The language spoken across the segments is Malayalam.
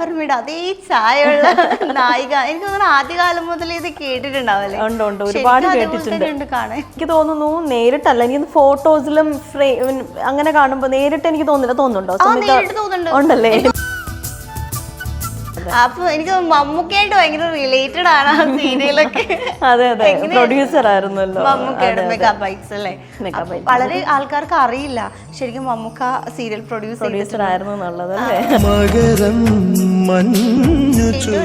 വർമ്മയുടെ അതേ ചായയുള്ള നായിക. എനിക്ക് തോന്നുന്നു ആദ്യകാലം മുതൽ ഇത് കേട്ടിട്ടുണ്ടാവല്ലേ? ഉണ്ട് ഉണ്ട്. ഒരുപാട് കേട്ടിട്ടുണ്ട്. കാണാൻ. എനിക്ക് തോന്നുന്നു നേരിട്ടല്ല എനിക്ക് ഫോട്ടോസിലും ഫ്രെയിം അങ്ങനെ കാണുമ്പോൾ നേരിട്ട് എനിക്ക് തോന്നില്ല. തോന്നുന്നുണ്ടോ? ഉണ്ടല്ലേ? അപ്പൊ എനിക്ക് മമ്മൂക്കയായിട്ട് ഭയങ്കര റിലേറ്റഡ് ആണ് ആ സീരിയലൊക്കെ. അതെ അതെ. പ്രൊഡ്യൂസർ ആയിരുന്നല്ലോ. മമ്മൂക്കയുടെ മെഗാ അല്ലേ? വളരെ ആൾക്കാർക്ക് അറിയില്ല. ശരിക്കും മമ്മൂക്ക സീരിയൽ പ്രൊഡ്യൂസ് പ്രൊഡ്യൂസർ ആയിരുന്നു എന്നുള്ളത്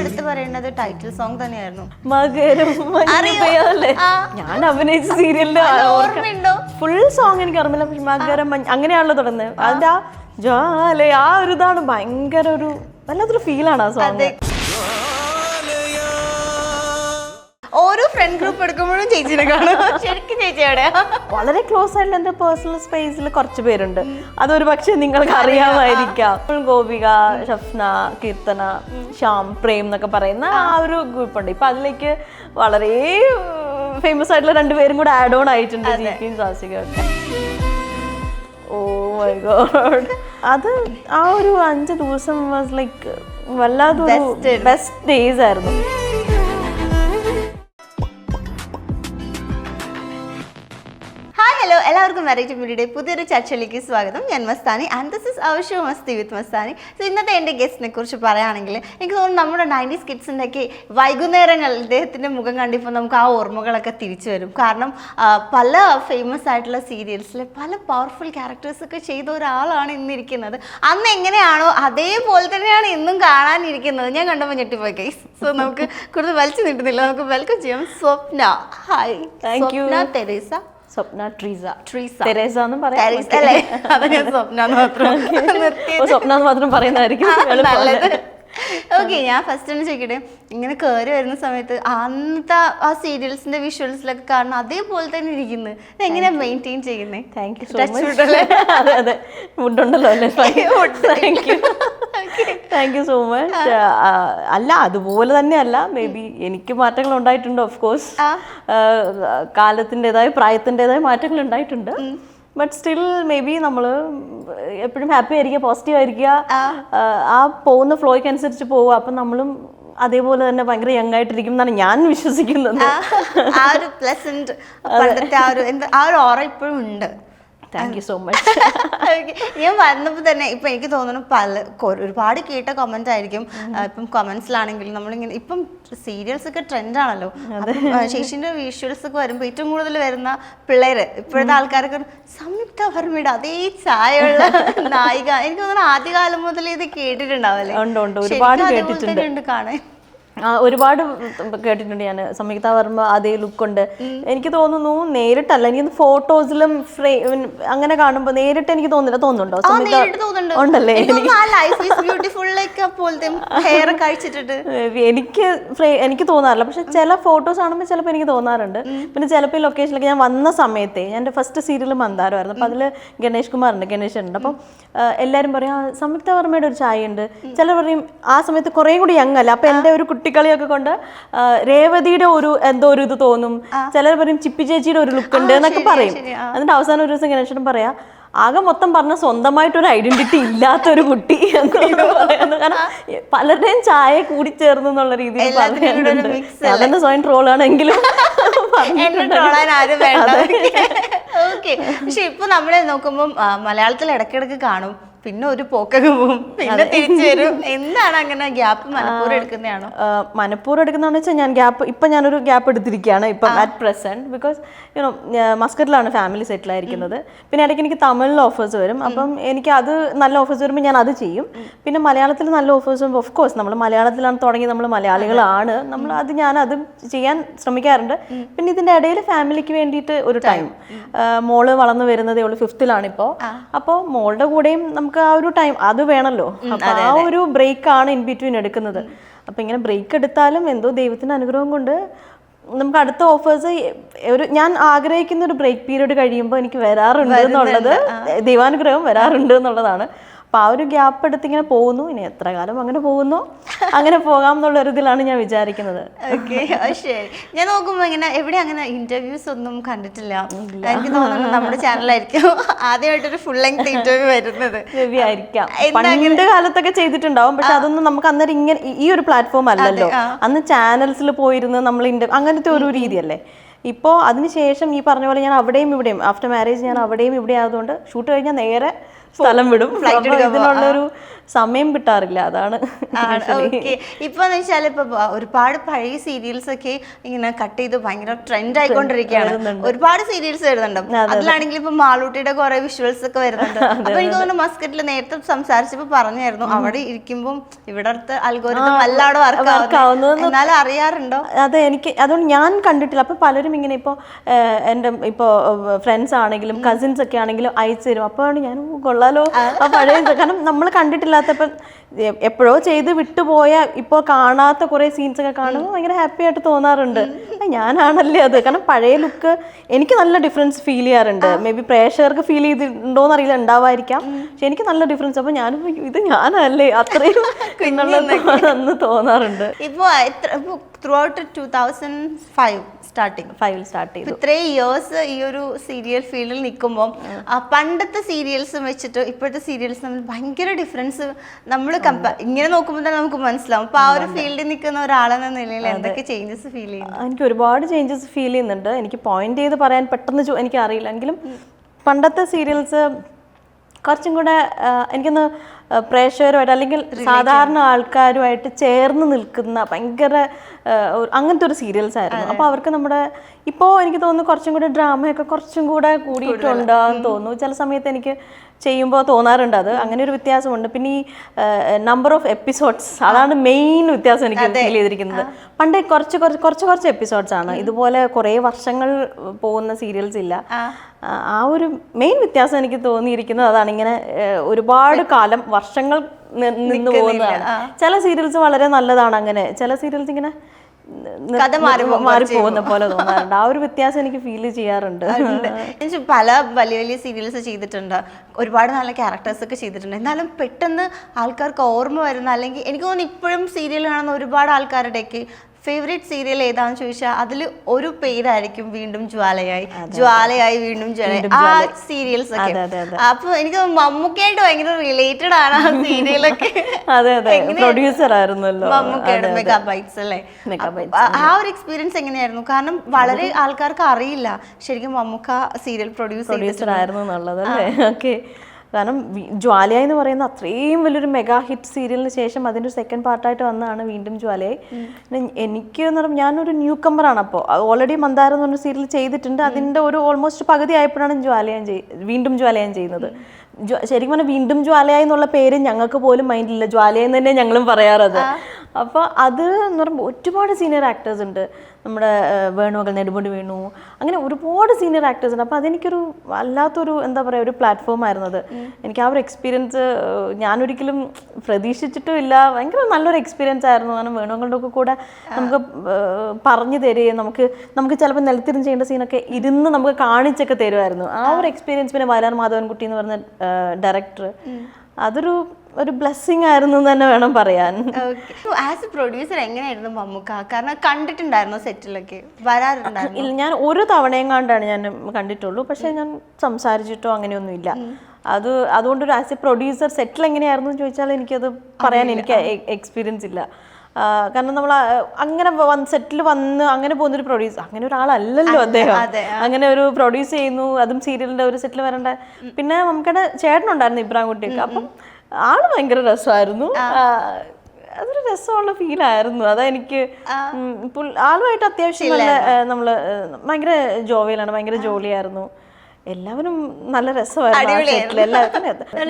എടുത്ത് പറയേണ്ടത് ടൈറ്റിൽ സോങ് തന്നെയായിരുന്നു. മകരം. ഞാൻ അഭിനയിച്ച സീരിയലിന്റെ ഓർമ്മയുണ്ടോ? ഫുൾ സോങ് എനിക്ക് ഓർമ്മയില്ല പക്ഷെ മകരം മഞ്ഞ് അങ്ങനെയാണല്ലോ തുടങ്ങുന്നത്. അതിന്റെ ആ ജ്വാല ആ ഒരു ഇതാണ് ഭയങ്കര ഒരു വല്ലാത്തൊരു ഫീലാണ് ആ സോങ് ഓരോ ഫ്രണ്ട് ഗ്രൂപ്പ് എടുക്കുമ്പോഴും ചേച്ചിനെ കാണും. ശരിക്കും ചേച്ചി എവിടെയാ? വളരെ ക്ലോസ് ആയിട്ടുള്ള എന്റെ പേഴ്സണൽ സ്പേസിൽ കുറച്ച് പേരുണ്ട്. അതൊരു പക്ഷേ നിങ്ങൾക്ക് അറിയാമായിരിക്കാം. ഗോപിക ഷഫ്ന കീർത്തന ശ്യാം പ്രേം എന്നൊക്കെ പറയുന്ന ആ ഒരു ഗ്രൂപ്പ് ഉണ്ട്. ഇപ്പൊ അതിലേക്ക് വളരെ ഫേമസ് ആയിട്ടുള്ള രണ്ടുപേരും കൂടെ ആഡ് ഓൺ ആയിട്ടുണ്ട് ജിക്കും സാസികയൊക്കെ ഓ മൈ ഗോഡ് അത് ആ ഒരു അഞ്ച് ദിവസം വാസ് ലൈക്ക് വല്ലാതൊരു ബെസ്റ്റ് ഡേയ്സ് ആയിരുന്നു. എല്ലാവർക്കും വെറൈറ്റി മീഡിയയുടെ പുതിയൊരു ചർച്ചയിലേക്ക് സ്വാഗതം. ഞാൻ Mastani and this is our show Masti with Mastani. So ഇന്നത്തെ എന്റെ ഗസ്റ്റിനെ കുറിച്ച് പറയുകയാണെങ്കിൽ എനിക്ക് തോന്നുന്നു നമ്മുടെ നയന്റീസ് കിഡ്സിന്റെ ഒക്കെ വൈകുന്നേരങ്ങൾ ഇദ്ദേഹത്തിന്റെ മുഖം കണ്ടിപ്പോൾ നമുക്ക് ആ ഓർമ്മകളൊക്കെ തിരിച്ചു വരും. കാരണം പല ഫേമസ് ആയിട്ടുള്ള സീരിയൽസിൽ പല പവർഫുൾ ക്യാരക്ടേഴ്സ് ഒക്കെ ചെയ്ത ഒരാളാണ് ഇന്നിരിക്കുന്നത്. അന്ന് എങ്ങനെയാണോ അതേപോലെ തന്നെയാണ് ഇന്നും കാണാനിരിക്കുന്നത്. ഞാൻ കണ്ടപ്പോൾ ഞെട്ടിപ്പോയി കൈ സോ നമുക്ക് കൂടുതൽ വലിച്ചു നീട്ടുന്നില്ല. നമുക്ക് വെൽക്കം ചെയ്യാം Swapna. Hi thank you Swapna Teresa. Swapna Treesa. Treesa. Teresa എന്നും പറയാം സ്വപ്ന മാത്രം സ്വപ്ന എന്ന് മാത്രം പറയുന്നതായിരിക്കും. ഓക്കെ ഞാൻ ഫസ്റ്റ് ഒന്ന് ചോദിക്കട്ടെ? ഇങ്ങനെ കയറി വരുന്ന സമയത്ത് അന്നത്തെ ആ സീരിയൽസിന്റെ വിഷ്വൽസിലൊക്കെ കാണുന്ന അതേപോലെ തന്നെ ഇരിക്കുന്നത് എങ്ങനെയാ മെയിന്റെയിൻ ചെയ്യുന്നത് താങ്ക് യു സോ മച്ച് അതെ അതെ. ഫുഡ് ഉണ്ടല്ലോ അല്ലേ? Thank you thank you so much അല്ല അതുപോലെ തന്നെയല്ല. മേ ബി എനിക്ക് മാറ്റങ്ങൾ ഉണ്ടായിട്ടുണ്ട് ഓഫ് കോഴ്സ്. കാലത്തിന്റെതായ പ്രായത്തിന്റെതായ മാറ്റങ്ങൾ ഉണ്ടായിട്ടുണ്ട്. ബട്ട് സ്റ്റിൽ മേ ബി നമ്മൾ എപ്പോഴും ഹാപ്പി ആയിരിക്കുക പോസിറ്റീവ് ആയിരിക്കുക. ആ, പോകുന്ന ഫ്ലോയ്ക്ക് അനുസരിച്ച് പോവുക. അപ്പം നമ്മളും അതേപോലെ തന്നെ ഭയങ്കര യങ് ആയിട്ടിരിക്കും എന്നാണ് ഞാൻ വിശ്വസിക്കുന്നത്. ആ ഒരു പ്ലസന്റ് പണ്ടത്തെ ആ ഒരു എന്താ ആ ഒരു ഓറ ഇപ്പോഴും ഉണ്ട്. Thank you so much. ഞാൻ വന്നപ്പോൾ തന്നെ ഇപ്പൊ എനിക്ക് തോന്നുന്നു പല ഒരുപാട് കേട്ട കമന്റ് ആയിരിക്കും. ഇപ്പം കമന്റ്സിലാണെങ്കിലും നമ്മളിങ്ങനെ ഇപ്പം സീരിയൽസ് ഒക്കെ ട്രെൻഡ് ആണല്ലോ. ശേഷിന്റെ വിഷ്വൽസ് ഒക്കെ വരുമ്പോൾ ഏറ്റവും കൂടുതൽ വരുന്ന പിള്ളേര് ഇപ്പോഴത്തെ ആൾക്കാരൊക്കെ സംയുക്ത വർമ്മയുടെ അതേ ചായയുള്ള നായിക. എനിക്ക് തോന്നുന്നു ആദ്യകാലം മുതൽ ഇത് കേട്ടിട്ടുണ്ടാവല്ലേ ഒരുപാട് കേട്ടിട്ടുണ്ട്. കാണാൻ. ഒരുപാട് കേട്ടിട്ടുണ്ട് ഞാൻ. സംയുക്ത വർമ്മ അതേ ലുക്ക് ഉണ്ട്. എനിക്ക് തോന്നുന്നു നേരിട്ടല്ല. എനിക്ക് ഫോട്ടോസിലും ഫ്രെയിം അങ്ങനെ കാണുമ്പോൾ നേരിട്ട് എനിക്ക് തോന്നില്ല തോന്നുന്നുണ്ടോ? ഉണ്ടല്ലേ? എനിക്ക് എനിക്ക് തോന്നാറില്ല. പക്ഷെ ചില ഫോട്ടോസ് കാണുമ്പോൾ ചിലപ്പോൾ എനിക്ക് തോന്നാറുണ്ട്. പിന്നെ ചിലപ്പോൾ ഈ ലൊക്കേഷനിലൊക്കെ ഞാൻ വന്ന സമയത്തെ ഞാൻ എന്റെ ഫസ്റ്റ് സീരിയൽ മന്ദാരമായിരുന്നു. അപ്പോൾ അതിൽ ഗണേഷ് കുമാറുണ്ട്. ഗണേഷ് ഉണ്ട്. അപ്പം എല്ലാരും എല്ലാവരും പറയും സംയുക്ത വർമ്മയുടെ ഒരു ചായ ഉണ്ട്. ചിലർ പറയും ആ സമയത്ത് കുറേ കൂടി യങ് അല്ല? അപ്പം എന്റെ ഒരു കുട്ടിക്കളിയൊക്കെ കൊണ്ട് രേവതിയുടെ ഒരു എന്തോ ഒരു ഇത് തോന്നും. ചിലർ പറയും ചിപ്പി ചേച്ചിയുടെ ഒരു ലുക്ക് ഉണ്ട് എന്നൊക്കെ പറയും. എന്നിട്ട് അവസാനം ഒരു ദിവസം ഗണേശനും പറയാം ആകെ മൊത്തം പറഞ്ഞ സ്വന്തമായിട്ടൊരു ഐഡന്റിറ്റി ഇല്ലാത്ത ഒരു കുട്ടി കാരണം പലരുടെയും ചായ കൂടി ചേർന്നു എന്നുള്ള രീതിയിൽ പറയുന്നുണ്ട്. mix ഞാൻ തന്നെ സ്വയം ട്രോളാണെങ്കിലും പക്ഷെ ഇപ്പൊ നമ്മളെ നോക്കുമ്പോൾ മലയാളത്തിൽ ഇടയ്ക്കിടയ്ക്ക് കാണും. പിന്നെ ഒരു പോക്കൊക്കെ പോകും പിന്നെ തിരിച്ചു വരും. എന്താണ് അങ്ങനെ ഗ്യാപ്പ് മനഃപൂർവം എടുക്കുന്നതാണോ? മനഃപൂർവം എടുക്കുന്നതെന്ന് വെച്ചാൽ ഞാൻ ഗ്യാപ്പ് ഇപ്പം ഞാനൊരു ഗ്യാപ്പ് എടുത്തിരിക്കുകയാണ് ഇപ്പം at present because you know മസ്കറ്റിലാണ് family settle ആയിരിക്കുന്നത്. പിന്നെ ഇടയ്ക്ക് എനിക്ക് തമിഴിൽ ഓഫേഴ്സ് വരും. അപ്പം എനിക്ക് അത് നല്ല ഓഫേഴ്സ് വരുമ്പോൾ ഞാൻ അത് ചെയ്യും. പിന്നെ മലയാളത്തിൽ നല്ല ഓഫേഴ്സ് വരുമ്പോൾ ഓഫ് കോഴ്സ് നമ്മൾ മലയാളത്തിലാണ് തുടങ്ങി നമ്മൾ മലയാളികളാണ്. നമ്മൾ അത് ഞാൻ അത് ചെയ്യാൻ ശ്രമിക്കാറുണ്ട്. പിന്നെ ഇതിന്റെ ഇടയിൽ ഫാമിലിക്ക് വേണ്ടിയിട്ട് ഒരു ടൈം മോൾ വളർന്നു വരുന്നതേ ഉള്ളൂ ഫിഫ്ത്തിലാണ് ഇപ്പോൾ അപ്പോൾ മോളുടെ കൂടെയും നമുക്ക് ആ ഒരു ടൈം അത് വേണല്ലോ. ആ ഒരു ബ്രേക്ക് ആണ് ഇൻ ബിറ്റ്വീൻ എടുക്കുന്നത്. അപ്പോൾ ഇങ്ങനെ ബ്രേക്ക് എടുത്താലും എന്തോ ദൈവത്തിന്റെ അനുഗ്രഹം കൊണ്ട് നമുക്ക് അടുത്ത ഓഫേഴ്സ് ഒരു ഞാൻ ആഗ്രഹിക്കുന്ന ഒരു ബ്രേക്ക് പീരീഡ് കഴിയുമ്പോൾ എനിക്ക് വരാറുണ്ട് എന്നുള്ളത് ദൈവാനുഗ്രഹം വരാറുണ്ട് എന്നുള്ളതാണ്. അപ്പോൾ ആ ഒരു ഗ്യാപ്പ് എടുത്ത് ഇങ്ങനെ പോകുന്നു. ഇനി എത്ര കാലം അങ്ങനെ പോകുന്നു? അങ്ങനെ പോകാം എന്നുള്ള ഒരു ഇതിലാണ് ഞാൻ വിചാരിക്കുന്നത്. ഓക്കെ ശരി. ഞാൻ നോക്കുമ്പോൾ ഇങ്ങനെ എവിടെ അങ്ങനെ ഇന്റർവ്യൂസ് ഒന്നും കണ്ടിട്ടില്ല. എനിക്ക് തോന്നുന്നു നമ്മുടെ ചാനലായിരിക്കും ആദ്യമായിട്ടൊരു ഫുൾ ലെങ്ത് ഇന്റർവ്യൂ വരുന്നത്. ആയിരിക്കാം. പണ്ട് കാലത്തൊക്കെ ചെയ്തിട്ടുണ്ടാവും. പക്ഷെ അതൊന്നും നമുക്ക് അന്നേരം ഇങ്ങനെ ഈ- ഈ ഒരു പ്ലാറ്റ്ഫോം അല്ലല്ലോ. അന്ന് ചാനൽസിൽ പോയിരുന്ന നമ്മൾ ഇന്റർവ്യൂ അങ്ങനത്തെ ഒരു രീതിയല്ലേ. ഇപ്പോൾ അതിനുശേഷം ഈ പറഞ്ഞ പോലെ ഞാൻ അവിടെയും ഇവിടെയും ആഫ്റ്റർ മാരേജ് ഞാൻ അവിടെയും ഇവിടെ ആയതുകൊണ്ട് ഷൂട്ട് കഴിഞ്ഞാൽ നേരെ സ്ഥലം വിടും അപ്പൊ ഇതിനുള്ളൊരു സമയം കിട്ടാറില്ല അതാണ് ഇപ്പൊ വെച്ചാൽ ഇപ്പൊ ഒരുപാട് പഴയ സീരിയൽസ് ഒക്കെ ഇങ്ങനെ കട്ട് ചെയ്ത് ഭയങ്കര ട്രെൻഡ് ആയിക്കൊണ്ടിരിക്കുകയാണ്. ഒരുപാട് സീരിയൽസ് വരുന്നുണ്ട്. അതിലാണെങ്കിൽ ഇപ്പൊ മാളൂട്ടിയുടെ കുറെ വിഷ്വൽസ് ഒക്കെ വരുന്നുണ്ട്. അപ്പൊ എനിക്ക് തോന്നുന്നു മസ്കറ്റിൽ നേരത്തെ സംസാരിച്ചപ്പോ പറഞ്ഞായിരുന്നു അവിടെ ഇരിക്കുമ്പോൾ ഇവിടത്തെ അൽഗോരിതം അല്ലാടെ വർക്ക് ആവുന്നത് എന്നാലും അറിയാറുണ്ടോ? അതെ എനിക്ക് അതുകൊണ്ട് ഞാൻ കണ്ടിട്ടില്ല. അപ്പൊ പലരും ഇങ്ങനെ ഇപ്പോൾ എന്റെ ഇപ്പോൾ ഫ്രണ്ട്സ് ആണെങ്കിലും കസിൻസ് ഒക്കെ ആണെങ്കിലും അയച്ചു തരും. അപ്പോഴാണ് ഞാൻ കൊള്ളാലോ. പഴയ കാരണം നമ്മൾ കണ്ടിട്ടില്ലാത്തപ്പം എ- എപ്പോഴോ ചെയ്ത് വിട്ടുപോയ ഇപ്പോൾ കാണാത്ത കുറേ സീൻസ് ഒക്കെ കാണുമ്പോൾ ഭയങ്കര ഹാപ്പി ആയിട്ട് തോന്നാറുണ്ട്. ഞാനാണല്ലേ അത്? കാരണം പഴയ ലുക്ക് എനിക്ക് നല്ല ഡിഫറൻസ് ഫീൽ ചെയ്യാറുണ്ട്. മേ ബി പ്രേക്ഷകർക്ക് ഫീൽ ചെയ്തിട്ടുണ്ടോന്ന് അറിയില്ല ഉണ്ടാവായിരിക്കാം പക്ഷെ എനിക്ക് നല്ല ഡിഫറൻസ് അപ്പോൾ ഞാൻ ഇത് ഞാനല്ലേ? അത്രയും തോന്നാറുണ്ട്. ഇപ്പൊ എത്ര throughout two thousand five starting ഫൈവിൽ സ്റ്റാർട്ട് ചെയ്തു. ഇത്രയും ഇയേഴ്സ് ഈ ഒരു സീരിയൽ ഫീൽഡിൽ നിൽക്കുമ്പോൾ പണ്ടത്തെ സീരിയൽസും വെച്ചിട്ട് ഇപ്പോഴത്തെ സീരിയൽസ് തമ്മിൽ ഭയങ്കര ഡിഫറൻസ് നമ്മൾ കമ്പ ഇങ്ങനെ നോക്കുമ്പോൾ തന്നെ നമുക്ക് മനസ്സിലാവും. അപ്പോൾ ആ ഒരു ഫീൽഡിൽ നിൽക്കുന്ന ഒരാളെന്ന നിലയിൽ എന്തൊക്കെ ചേഞ്ചസ് ഫീൽ ചെയ്യുന്നു? എനിക്ക് ഒരുപാട് ചേഞ്ചസ് ഫീൽ ചെയ്യുന്നുണ്ട്. എനിക്ക് പോയിന്റ് ചെയ്ത് പറയാൻ പെട്ടെന്ന് എനിക്ക് അറിയില്ല എങ്കിലും പണ്ടത്തെ സീരിയൽസ് കുറച്ചും കൂടെ എനിക്കൊന്ന് പ്രേക്ഷകരുമായിട്ട് അല്ലെങ്കിൽ സാധാരണ ആൾക്കാരുമായിട്ട് ചേർന്ന് നിൽക്കുന്ന ഭയങ്കര അങ്ങനത്തെ ഒരു സീരിയൽസ് ആയിരുന്നു. അപ്പോൾ അവർക്ക് നമ്മുടെ ഇപ്പോൾ എനിക്ക് തോന്നുന്നു കുറച്ചും കൂടെ ഡ്രാമയൊക്കെ കുറച്ചും കൂടെ കൂടിയിട്ടുണ്ടെന്ന് തോന്നുന്നു. ചില സമയത്ത് എനിക്ക് ചെയ്യുമ്പോൾ തോന്നാറുണ്ട് അത്. അങ്ങനെ ഒരു വ്യത്യാസമുണ്ട്. പിന്നെ ഈ നമ്പർ ഓഫ് എപ്പിസോഡ്സ് അതാണ് മെയിൻ വ്യത്യാസം എനിക്ക് ഫീൽ ചെയ്തിരിക്കുന്നത്. പണ്ട് കുറച്ച് കുറച്ച് കുറച്ച് കുറച്ച് എപ്പിസോഡ്സ് ആണ്. ഇതുപോലെ കുറേ വർഷങ്ങൾ പോകുന്ന സീരിയൽസ് ഇല്ല. ആ, ഒരു മെയിൻ വ്യത്യാസം എനിക്ക് തോന്നിയിരിക്കുന്നത് അതാണ് ഇങ്ങനെ ഒരുപാട് കാലം വർഷങ്ങൾ നിന്ന് പോകുന്നതാണ്. ചില സീരിയൽസ് വളരെ നല്ലതാണ് അങ്ങനെ. ചില സീരിയൽസ് ഇങ്ങനെ കഥ മാറി മാറി പോകുന്ന പോലെ തോന്നാറുണ്ട്. ആ ഒരു വ്യത്യാസം എനിക്ക് ഫീൽ ചെയ്യാറുണ്ട്. പല വലിയ വലിയ സീരിയൽസ് ചെയ്തിട്ടുണ്ട്. ഒരുപാട് നല്ല ക്യാരക്ടേഴ്സ് ഒക്കെ ചെയ്തിട്ടുണ്ട്. എന്നാലും പെട്ടെന്ന് ആൾക്കാർക്ക് ഓർമ്മ വരുന്ന അല്ലെങ്കിൽ എനിക്ക് തോന്നുന്നു ഇപ്പോഴും സീരിയൽ കാണുന്ന ഒരുപാട് ആൾക്കാരുടെയൊക്കെ ഫേവറേറ്റ് സീരിയൽ ഏതാന്ന് ചോദിച്ചാൽ അതിൽ ഒരു പേരായിരിക്കും വീണ്ടും ജ്വാലയായി. ജ്വാലയായി വീണ്ടും ജ്വാലയായി ആ സീരിയൽസ് ഒക്കെ. അപ്പൊ എനിക്ക് മമ്മൂക്കായിട്ട് മമ്മൂക്കയായിട്ട് ഭയങ്കര റിലേറ്റഡ് ആണ് ആ സീരിയലൊക്കെ അതെ അതെ. പ്രൊഡ്യൂസർ ആയിരുന്നല്ലോ. മമ്മൂക്കയുടെ അല്ലേ? ആ ഒരു എക്സ്പീരിയൻസ് എങ്ങനെയായിരുന്നു? കാരണം വളരെ ആൾക്കാർക്ക് അറിയില്ല. ശരിക്കും മമ്മൂക്ക സീരിയൽ പ്രൊഡ്യൂസ് പ്രൊഡ്യൂസർ ആയിരുന്നു എന്നുള്ളത് അല്ലേ? ഓക്കെ കാരണം ജ്വാലയായി ജ്വാലയ എന്ന് പറയുന്ന അത്രയും വലിയൊരു മെഗാ ഹിറ്റ് സീരിയലിന് ശേഷം അതിന്റെ സെക്കൻഡ് പാർട്ടായിട്ട് വന്നതാണ് വീണ്ടും ജ്വാലയായി. പിന്നെ എനിക്ക് എന്ന് പറയുമ്പോൾ ഞാനൊരു ന്യൂ കമ്പറാണ് അപ്പോൾ ഓൾറെഡി മന്ദാരം എന്ന് പറഞ്ഞ സീരിയൽ ചെയ്തിട്ടുണ്ട്. അതിന്റെ ഒരു ഓൾമോസ്റ്റ് പകുതി ആയപ്പോഴാണ് ജ്വാലയാൻ ചെയ് വീണ്ടും ജ്വാലയം ചെയ്യുന്നത്. ശരിക്കും പറഞ്ഞാൽ വീണ്ടും ജ്വാലയായി എന്നുള്ള പേര് ഞങ്ങൾക്ക് പോലും മൈൻഡിലില്ല ജ്വാലയെന്ന് തന്നെ ഞങ്ങളും പറയാറത് അപ്പോൾ അത് എന്ന് പറയുമ്പോൾ ഒരുപാട് സീനിയർ ആക്ടേഴ്സ് ഉണ്ട്. നമ്മുടെ ഏഹ്, വേണുമകൾ നെടുമുടി വേണു. അങ്ങനെ ഒരുപാട് സീനിയർ ആക്ടേഴ്സ് ഉണ്ട്. അപ്പോൾ അതെനിക്കൊരു വല്ലാത്തൊരു എന്താ പറയുക ഒരു പ്ലാറ്റ്ഫോം ആയിരുന്നത് എനിക്ക് ആ ഒരു എക്സ്പീരിയൻസ് ഞാനൊരിക്കലും പ്രതീക്ഷിച്ചിട്ടും ഇല്ല. ഭയങ്കര നല്ലൊരു എക്സ്പീരിയൻസ് ആയിരുന്നു. കാരണം വേണുമകളുടെ ഒക്കെ കൂടെ നമുക്ക് പറഞ്ഞു തരികയും നമുക്ക് നമുക്ക് ചിലപ്പോൾ നിലത്തിരുന്ന് ചെയ്യേണ്ട സീനൊക്കെ ഇരുന്ന് നമുക്ക് കാണിച്ചൊക്കെ തരുമായിരുന്നു. ആ ഒരു എക്സ്പീരിയൻസ് പിന്നെ വയലാർ മാധവൻകുട്ടി എന്ന് പറഞ്ഞ ഡയറക്ടർ അതൊരു ഒരു ബ്ലെസ്സിങ് ആയിരുന്നു എന്ന് തന്നെ വേണം പറയാൻ. ആസ് എ പ്രൊഡ്യൂസർ എങ്ങനെയായിരുന്നു മമ്മൂക്ക? കാരണം കണ്ടിട്ടുണ്ടായിരുന്നു സെറ്റിലൊക്കെ? വരാറുണ്ടായിരുന്നു? ഞാൻ ഒരു തവണയും കണ്ടാണ് ഞാൻ കണ്ടിട്ടുള്ളൂ. പക്ഷെ ഞാൻ സംസാരിച്ചിട്ടോ അങ്ങനെയൊന്നും ഇല്ല. അത് അതുകൊണ്ട് ഒരു ആസ് എ പ്രൊഡ്യൂസർ സെറ്റിൽ എങ്ങനെയായിരുന്നു ചോദിച്ചാൽ എനിക്കത് പറയാൻ എനിക്ക് എക്സ്പീരിയൻസ് ഇല്ല. കാരണം നമ്മൾ അങ്ങനെ സെറ്റിൽ വന്ന് അങ്ങനെ പോകുന്നൊരു പ്രൊഡ്യൂസർ അങ്ങനെ ഒരാളല്ലല്ലോ അദ്ദേഹം. അങ്ങനെ ഒരു പ്രൊഡ്യൂസ് ചെയ്യുന്നു അതും സീരിയലിന്റെ ഒരു സെറ്റിൽ വരേണ്ട. പിന്നെ നമുക്കിടെ ചേട്ടനുണ്ടായിരുന്നു ഇബ്രാഹിം കുട്ടിയൊക്കെ. അപ്പം ആൾ ഭയങ്കര രസമായിരുന്നു. അതൊരു രസമുള്ള ഫീലായിരുന്നു പുൾ- ആളുമായിട്ട് അത്യാവശ്യം നല്ല നമ്മൾ ഭയങ്കര ജോവിയലാണ് ഭയങ്കര ജോലിയായിരുന്നു എല്ലാവരും നല്ല രസമായിരുന്നു.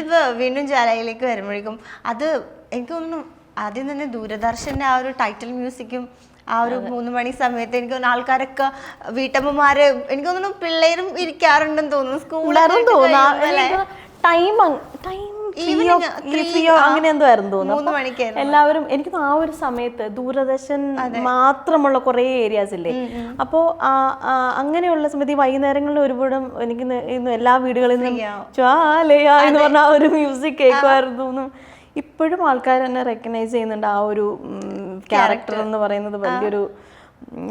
വീണ്ടും ജാലയിലേക്ക് വരുമ്പോഴേക്കും അത് എനിക്ക് തോന്നുന്നു ആദ്യം തന്നെ ദൂരദർശന്റെ ആ ഒരു ടൈറ്റിൽ മ്യൂസിക്കും ആ ഒരു മൂന്ന് മണി സമയത്ത് എനിക്ക് തോന്നുന്നു ആൾക്കാരൊക്കെ വീട്ടമ്മമാര് എനിക്ക് തോന്നുന്നു പിള്ളേരും ഇരിക്കാറുണ്ടെന്ന് തോന്നുന്നു. സ്കൂളിലും തോന്നുന്നു. ടൈം ടൈം അങ്ങനെ എന്തോ ആയിരുന്നു തോന്നുന്നു. എല്ലാവരും എനിക്ക് ആ ഒരു സമയത്ത് ദൂരദർശൻ മാത്രമുള്ള കുറേ ഏരിയാസ് ഇല്ലേ? അപ്പോ അങ്ങനെയുള്ള സമയത്ത് ഈ വൈകുന്നേരങ്ങളിൽ ഒരുപാട് എനിക്ക് ഇന്ന് എല്ലാ വീടുകളിൽ നിന്നും എന്ന് പറഞ്ഞ ആ ഒരു മ്യൂസിക് കേൾക്കുമായിരുന്നു ഇപ്പോഴും ആൾക്കാർ തന്നെ റെക്കഗ്നൈസ് ചെയ്യുന്നുണ്ട് ആ ഒരു ക്യാരക്ടർ എന്ന് പറയുന്നത് വലിയൊരു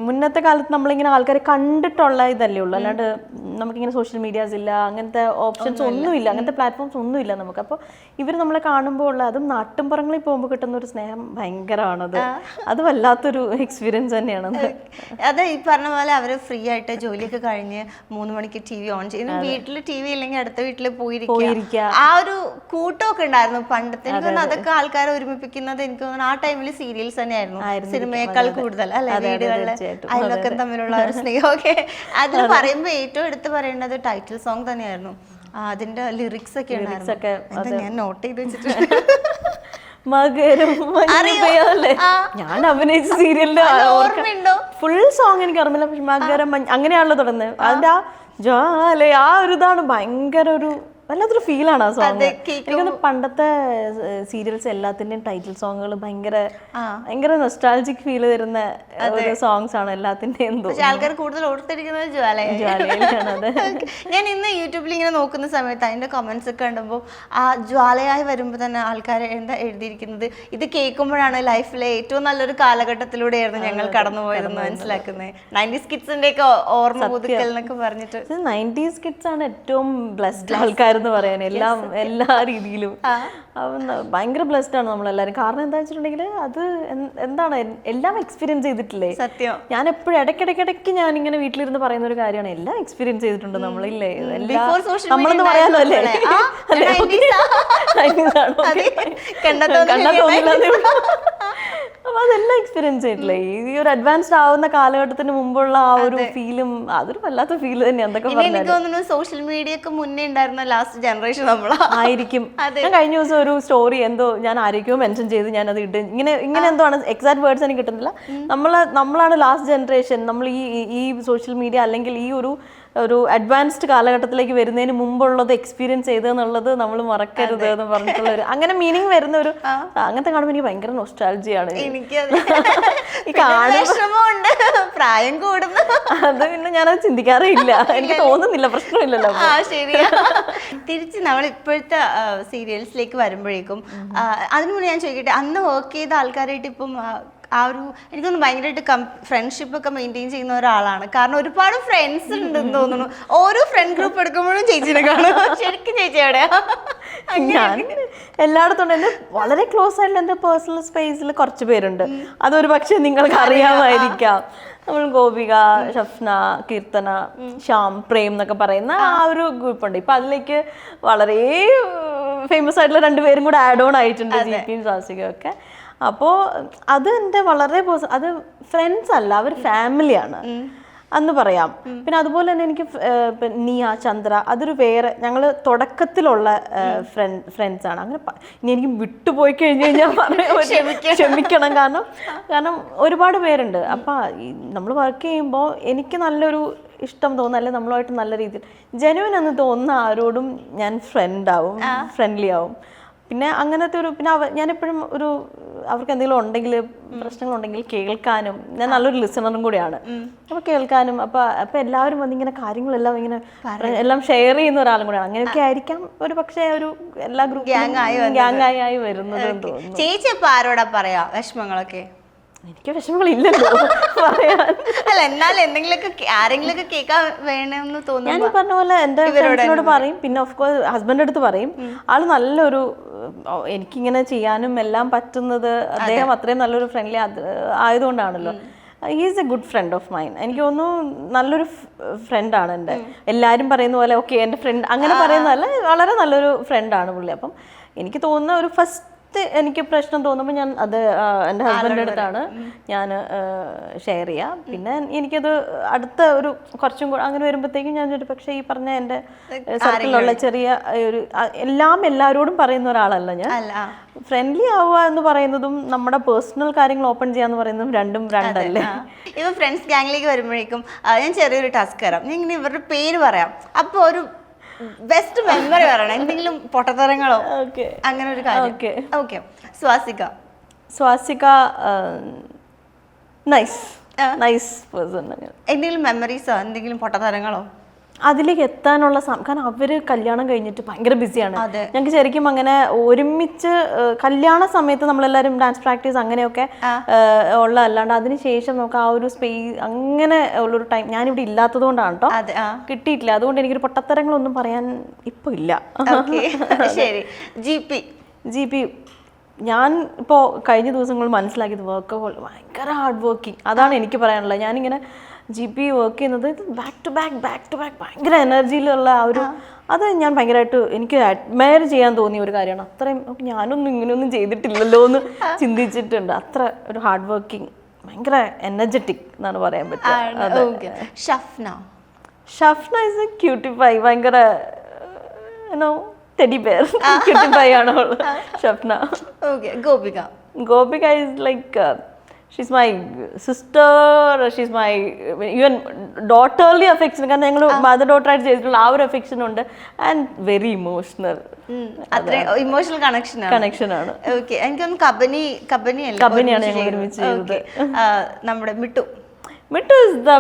മുന്നത്തെ കാലത്ത് നമ്മളിങ്ങനെ ആൾക്കാരെ കണ്ടിട്ടുള്ള ഇതല്ലേ ഉള്ളൂ. അല്ലാണ്ട് നമുക്കിങ്ങനെ സോഷ്യൽ മീഡിയാസ് ഇല്ല അങ്ങനത്തെ ഓപ്ഷൻസ് ഒന്നുമില്ല. അങ്ങനത്തെ പ്ലാറ്റ്ഫോംസ് ഒന്നുമില്ല നമുക്ക്. അപ്പോൾ ഇവർ നമ്മളെ കാണുമ്പോൾ ഉള്ള അതും നാട്ടിൻപുറങ്ങളിൽ പോകുമ്പോൾ കിട്ടുന്ന ഒരു സ്നേഹം ഭയങ്കരമാണത്. അത് വല്ലാത്തൊരു എക്സ്പീരിയൻസ് തന്നെയാണ്. അതെ ഈ പറഞ്ഞ പോലെ അവർ ഫ്രീ ആയിട്ട് ജോലിയൊക്കെ കഴിഞ്ഞ് മൂന്ന് മണിക്ക് ടി വി ഓൺ ചെയ്യുന്നു വീട്ടിൽ ടി വി ഇല്ലെങ്കിൽ അടുത്ത വീട്ടിൽ പോയിരിക്കുക. ആ ഒരു കൂട്ടമൊക്കെ ഉണ്ടായിരുന്നു പണ്ടത്തെ എനിക്ക് തോന്നുന്നു അതൊക്കെ ആൾക്കാരെ ഒരുമിപ്പിക്കുന്നത് എനിക്ക് തോന്നുന്നു ആ ടൈമിൽ സീരിയൽസ് തന്നെയായിരുന്നു. സിനിമയേക്കാൾ കൂടുതൽ. അല്ലെ? വീടുകളിലെ അയൽവക്കം തമ്മിലുള്ള ഒരു സ്നേഹമൊക്കെ അതിൽ പറയുമ്പോൾ ഏറ്റവും എടുത്ത് പറയേണ്ടത് ടൈറ്റിൽ സോങ് തന്നെയായിരുന്നു. അതിന്റെ ലിറിക്സ് ഒക്കെ ഉണ്ടായിരുന്നു. ഞാൻ നോട്ട് ചെയ്ത് വെച്ചിട്ടുണ്ട് മകരം. ഞാൻ അഭിനയിച്ച സീരിയലിന്റെ ഫുൾ സോങ് എനിക്ക് ഓർമ്മയില്ല പക്ഷെ മകരം അങ്ങനെയാണല്ലോ തുടങ്ങുന്നത്. അതിന്റെ ആ ജ്വാല ആ ഒരു ഇതാണ് ഭയങ്കര ഒരു വല്ലാത്തൊരു ഫീലാണ് ആ സോങ് എനിക്കൊന്ന് പണ്ടത്തെ സീരിയൽസ് എല്ലാത്തിന്റെയും ടൈറ്റിൽ സോങ്ങുകൾ ഭയങ്കര ഭയങ്കര നൊസ്റ്റാൾജിക് ഫീൽ തരുന്ന ഒരു സോങ്സ് ആണ് എല്ലാത്തിന്റെയും ആൾക്കാർ കൂടുതൽ ഓർത്തിരിക്കുന്നത് ജ്വാലയാണ് ഞാൻ ഇന്ന് യൂട്യൂബിൽ ഇങ്ങനെ നോക്കുന്ന സമയത്ത് അതിന്റെ കമന്റ്സ് ഒക്കെ കണ്ടുമ്പോൾ ആ ജ്വാലയായി വരുമ്പോൾ തന്നെ ആൾക്കാർ എന്താ എഴുതിയിരിക്കുന്നത്? ഇത് കേൾക്കുമ്പോഴാണ് ലൈഫിലെ ഏറ്റവും നല്ലൊരു കാലഘട്ടത്തിലൂടെയായിരുന്നു ഞങ്ങൾ കടന്നുപോയതെന്ന് മനസ്സിലാക്കുന്നത്. നയന്റീസ് കിഡ്സിന്റെ ഒക്കെ ഓർമ്മ പുതുക്കൽ എന്നൊക്കെ പറഞ്ഞിട്ട്. നയന്റീസ് കിഡ്സ് ആണ് ഏറ്റവും ബ്ലെസ്ഡ് ആൾക്കാരെന്ന് പറയാൻ എല്ലാം എല്ലാ രീതിയിലും. ഭയങ്കര ബ്ലെസ്ഡ് ആണ് നമ്മളെല്ലാവരും കാരണം എന്താ വെച്ചിട്ടുണ്ടെങ്കിൽ അത് എന്താണ് എല്ലാം എക്സ്പീരിയൻസ് ചെയ്തിട്ടില്ലേ? സത്യം. ഞാൻ എപ്പോഴും ഇടയ്ക്കിടയ്ക്കിടയ്ക്ക് ഞാൻ ഇങ്ങനെ വീട്ടിലിരുന്ന് പറയുന്ന ഒരു കാര്യമാണ്. എല്ലാം എക്സ്പീരിയൻസ് ചെയ്തിട്ടുണ്ട് നമ്മളില്ലേ? നമ്മളെന്ന് പറയാലോ അല്ലേ? ഉണ്ടായിരുന്നപ്പോഴേ. ആ, അല്ലേ? 90s ആ. 90s ആണോ? അതെ. Okay. കണ്ടാ തോന്നില്ല കണ്ടാ ഇല്ലേ? തോന്നില്ല എന്നേ ഉള്ളൂ. അപ്പൊ അതെല്ലാം എക്സ്പീരിയൻസ് ചെയ്തിട്ടില്ലേ ഈ ഒരു അഡ്വാൻസ്ഡ് ആവുന്ന കാലഘട്ടത്തിന് മുമ്പുള്ള ആ ഒരു ഫീലും അതൊരു വല്ലാത്ത ഫീൽ തന്നെ എന്തൊക്കെ ഇനി എനിക്ക് തോന്നുന്നു സോഷ്യൽ മീഡിയ ഒക്കെ മുന്നേ ഉണ്ടായിരുന്ന ലാസ്റ്റ് ജനറേഷൻ ആയിരിക്കും ഞാൻ കഴിഞ്ഞ ദിവസം ഒരു സ്റ്റോറി എന്തോ ഞാൻ ആരൊക്കെയോ മെൻഷൻ ചെയ്ത് ഞാൻ അത് ഇട്ട് ഇങ്ങനെ ഇങ്ങനെ എന്തോ ആണ് എക്സാക്ട് വേർഡ്സ് എനിക്ക് കിട്ടുന്നില്ല നമ്മൾ നമ്മളാണ് ലാസ്റ്റ് ജനറേഷൻ നമ്മൾ ഈ ഈ സോഷ്യൽ മീഡിയ അല്ലെങ്കിൽ ഈ ഒരു ഒരു അഡ്വാൻസ്ഡ് കാലഘട്ടത്തിലേക്ക് വരുന്നതിന് മുമ്പുള്ളത് എക്സ്പീരിയൻസ് ചെയ്തെന്നുള്ളത് നമ്മൾ മറക്കരുത് എന്ന് പറഞ്ഞിട്ടുള്ള ഒരു അങ്ങനെ മീനിങ് വരുന്ന ഒരു അങ്ങനത്തെ കാണുമ്പോൾ എനിക്ക് ഭയങ്കര നൊസ്റ്റാൾജിയാണ് പ്രായം കൂടുന്നു. അത് പിന്നെ ഞാനത് ചിന്തിക്കാറേ ഇല്ല എനിക്ക് തോന്നുന്നില്ല പ്രശ്നമില്ലല്ലോ തിരിച്ച് നമ്മൾ ഇപ്പോഴത്തെ സീരിയൽസിലേക്ക് വരുമ്പോഴേക്കും അതിനു മുന്നേ ഞാൻ ചോദിക്കട്ടെ അന്ന് വർക്ക് ചെയ്ത ആൾക്കാരായിട്ട് ഇപ്പം ആ ഒരു എനിക്കൊന്ന് ഭയങ്കരമായിട്ട് കം ഫ്രണ്ട്ഷിപ്പ് ഒക്കെ മെയിന്റെയിൻ ചെയ്യുന്ന ഒരാളാണ്. കാരണം ഒരുപാട് ഫ്രണ്ട്സ് ഉണ്ടെന്ന് തോന്നുന്നു. ഓരോ ഫ്രണ്ട് ഗ്രൂപ്പ് എടുക്കുമ്പോഴും ചേച്ചിനെ കാണും. ശരിക്കും ചേച്ചി എവിടെയാ? ഞാൻ എല്ലായിടത്തും. എന്റെ വളരെ ക്ലോസ് ആയിട്ടുള്ള എന്റെ പേഴ്സണൽ സ്പേസിൽ കുറച്ച് പേരുണ്ട്. അതൊരു പക്ഷേ നിങ്ങൾക്ക് അറിയാമായിരിക്കാം. നമ്മൾ ഗോപിക ഷഫ്ന കീർത്തന ശ്യാം പ്രേം എന്നൊക്കെ പറയുന്ന ആ. ഒരു ഗ്രൂപ്പ് ഉണ്ട്. ഇപ്പൊ അതിലേക്ക് വളരെ ഫേമസ് ആയിട്ടുള്ള രണ്ടുപേരും കൂടെ ആഡ് ഓൺ ആയിട്ടുണ്ട് ജി പിയും സ്വാസികയും ഒക്കെ. അപ്പോൾ അത് എന്റെ വളരെ അത് ഫ്രണ്ട്സ് അല്ല അവർ ഫാമിലിയാണ് അന്ന് പറയാം. പിന്നെ അതുപോലെ തന്നെ എനിക്ക് നിയ ചന്ദ്ര അതൊരു വേറെ ഞങ്ങൾ തുടക്കത്തിലുള്ള ഫ്രണ്ട് ഫ്രണ്ട്സ് ആണ്. അങ്ങനെ ഇനി എനിക്ക് വിട്ടുപോയി കഴിഞ്ഞു കഴിഞ്ഞാൽ. ക്ഷമിക്കണം. കാരണം കാരണം ഒരുപാട് പേരുണ്ട്. അപ്പൊ നമ്മൾ വർക്ക് ചെയ്യുമ്പോൾ എനിക്ക് നല്ലൊരു ഇഷ്ടം തോന്നുന്ന അല്ലെങ്കിൽ നമ്മളുമായിട്ട് നല്ല രീതിയിൽ. ജനുവിൻ എന്ന് തോന്നുന്ന ആരോടും ഞാൻ ഫ്രണ്ട് ആവും ഫ്രണ്ട്ലി ആവും. പിന്നെ അങ്ങനത്തെ ഒരു പിന്നെ അവ ഞാനെപ്പോഴും ഒരു അവർക്ക് എന്തെങ്കിലും ഉണ്ടെങ്കിൽ പ്രശ്നങ്ങളുണ്ടെങ്കിൽ കേൾക്കാനും ഞാൻ നല്ലൊരു ലിസണറും കൂടിയാണ്. അപ്പോൾ കേൾക്കാനും അപ്പോൾ അപ്പോൾ എല്ലാവരും വന്ന് ഇങ്ങനെ കാര്യങ്ങളെല്ലാം ഇങ്ങനെ എല്ലാം ഷെയർ ചെയ്യുന്ന ഒരാളും കൂടിയാണ്. അങ്ങനെയൊക്കെ ആയിരിക്കാം ഒരു പക്ഷേ ഒരു എല്ലാ ഗ്രൂപ്പ് ഗ്യാങ് ആയി വരുന്നത്. തോന്നുന്നു. ചേച്ചി ആരോടാ പറയാ വിഷമങ്ങളൊക്കെ? എനിക്ക് വിഷമങ്ങളില്ലല്ലോ. പറയാൻ. അല്ല എന്നാൽ എന്തെങ്കിലുമൊക്കെ ആരെങ്കിലുമൊക്കെ കേൾക്കാൻ വേണമെന്ന് തോന്നുന്നു ഞാൻ ഈ പറഞ്ഞ പോലെ എന്റെ ഫ്രണ്ട്സിനോട് പറയും. പിന്നെ ഓഫ് കോഴ്സ് ഹസ്ബൻഡ് അടുത്ത് പറയും. ആൾ നല്ലൊരു എനിക്കിങ്ങനെ ചെയ്യാനും എല്ലാം പറ്റുന്നത് അദ്ദേഹം അത്രയും നല്ലൊരു friendly ആയതുകൊണ്ടാണല്ലോ. Is a good friend of mine എനിക്ക് തോന്നുന്നു നല്ലൊരു ഫ്രണ്ടാണ് എന്റെ. എല്ലാവരും പറയുന്ന പോലെ ഓക്കെ എന്റെ ഫ്രണ്ട് അങ്ങനെ പറയുന്നതല്ല വളരെ നല്ലൊരു ഫ്രണ്ടാണ് പുള്ളി. അപ്പം എനിക്ക് തോന്നുന്ന ഒരു ഫസ്റ്റ് എനിക്ക് പ്രശ്നം തോന്നുമ്പോൾ ഞാൻ അത് എന്റെ ഹസ്ബൻഡിന്റെ അടുത്താണ്. ഞാൻ ഷെയർ ചെയ്യാം. പിന്നെ എനിക്കത് അടുത്ത ഒരു കുറച്ചും കൂടെ അങ്ങനെ വരുമ്പോഴത്തേക്കും ഞാൻ ഒരു പക്ഷേ ഈ പറഞ്ഞ എന്റെ സർക്കിളിലുള്ള ചെറിയ ഒരു എല്ലാം എല്ലാവരോടും പറയുന്ന ഒരാളല്ല ഞാൻ. ഫ്രണ്ട്ലി ആവുക എന്ന് പറയുന്നതും നമ്മുടെ പേഴ്സണൽ കാര്യങ്ങൾ ഓപ്പൺ ചെയ്യാന്ന് പറയുന്നതും രണ്ടും രണ്ടല്ലേ? ഇപ്പൊ ഫ്രണ്ട്സ് ഗാങ്ങിലേക്ക് വരുമ്പോഴേക്കും ഞാൻ ചെറിയൊരു ടാസ്ക് തരാം. ഞാൻ ഇങ്ങനെ ഇവരുടെ പേര് പറയാം. അപ്പോൾ ഒരു ബെസ്റ്റ് മെമ്മറി പറയണം. എന്തെങ്കിലും പൊട്ടത്തരങ്ങളോ? അങ്ങനെ ഒരു കാര്യം. Okay. Swasika. Swasika nice nice person എന്തെങ്കിലും മെമ്മറീസോ എന്തെങ്കിലും പൊട്ടത്തരങ്ങളോ? അതിലേക്ക് എത്താനുള്ള കാരണം അവർ കല്യാണം കഴിഞ്ഞിട്ട് ഭയങ്കര ബിസിയാണ്. ഞങ്ങൾക്ക് ശരിക്കും അങ്ങനെ ഒരുമിച്ച് കല്യാണ സമയത്ത് നമ്മളെല്ലാരും ഡാൻസ് പ്രാക്ടീസ് അങ്ങനെയൊക്കെ ഉള്ള അല്ലാണ്ട് അതിനുശേഷം നമുക്ക് ആ ഒരു സ്പേസ് അങ്ങനെ ഉള്ളൊരു ടൈം ഞാനിവിടെ ഇല്ലാത്തത് കൊണ്ടാണ് കേട്ടോ കിട്ടിയിട്ടില്ല. അതുകൊണ്ട് എനിക്കൊരു പൊട്ടത്തരങ്ങളൊന്നും പറയാൻ ഇപ്പൊ ഇല്ല. ശരി. ജി പി ജി പി ഞാൻ ഇപ്പോൾ കഴിഞ്ഞ ദിവസങ്ങൾ മനസ്സിലാക്കിയത് വർക്ക് ഭയങ്കര ഹാർഡ് വർക്കിംഗ് അതാണ് എനിക്ക് പറയാനുള്ളത്. ഞാനിങ്ങനെ ജി പി വർക്ക് ചെയ്യുന്നത് back to back back to back ഭയങ്കര എനർജിയിലുള്ള ആ ഒരു അത് ഞാൻ ഭയങ്കരമായിട്ട് എനിക്ക് അഡ്മയർ ചെയ്യാൻ തോന്നിയ ഒരു കാര്യമാണ്. അത്രയും "ഓ, ഞാനൊന്നും ഇങ്ങനെയൊന്നും ചെയ്തിട്ടില്ലല്ലോ എന്ന് ചിന്തിച്ചിട്ടുണ്ട്. അത്ര ഒരു ഹാർഡ് വർക്കിംഗ് ഭയങ്കര എനർജറ്റിക് എന്നാണ് പറയാൻ പറ്റുക. Shafna? Shafna is a cutie pie ഭയങ്കര ടെഡി ബെയർ ക്യൂട്ടിഫൈ ആണ് Shafna. Okay Gopika? Gopika is like she's my sister she's my even daughterly affection കാരണം ഞങ്ങൾ മദർ ഡോട്ടറായിട്ട് ചെയ്തിട്ടുള്ള ആ ഒരു അഫെക്ഷൻ ഉണ്ട്. ആൻഡ് വെരി ഇമോഷണൽ അത്ര ഇമോഷണൽ കണക്ഷൻ കണക്ഷൻ ആണ്. ഓക്കെ എനിക്കൊന്ന് കബനി കബനി കബനിയാണ് ഞങ്ങൾ ഒരുമിച്ച് നമ്മുടെ Mittu. Mittu is the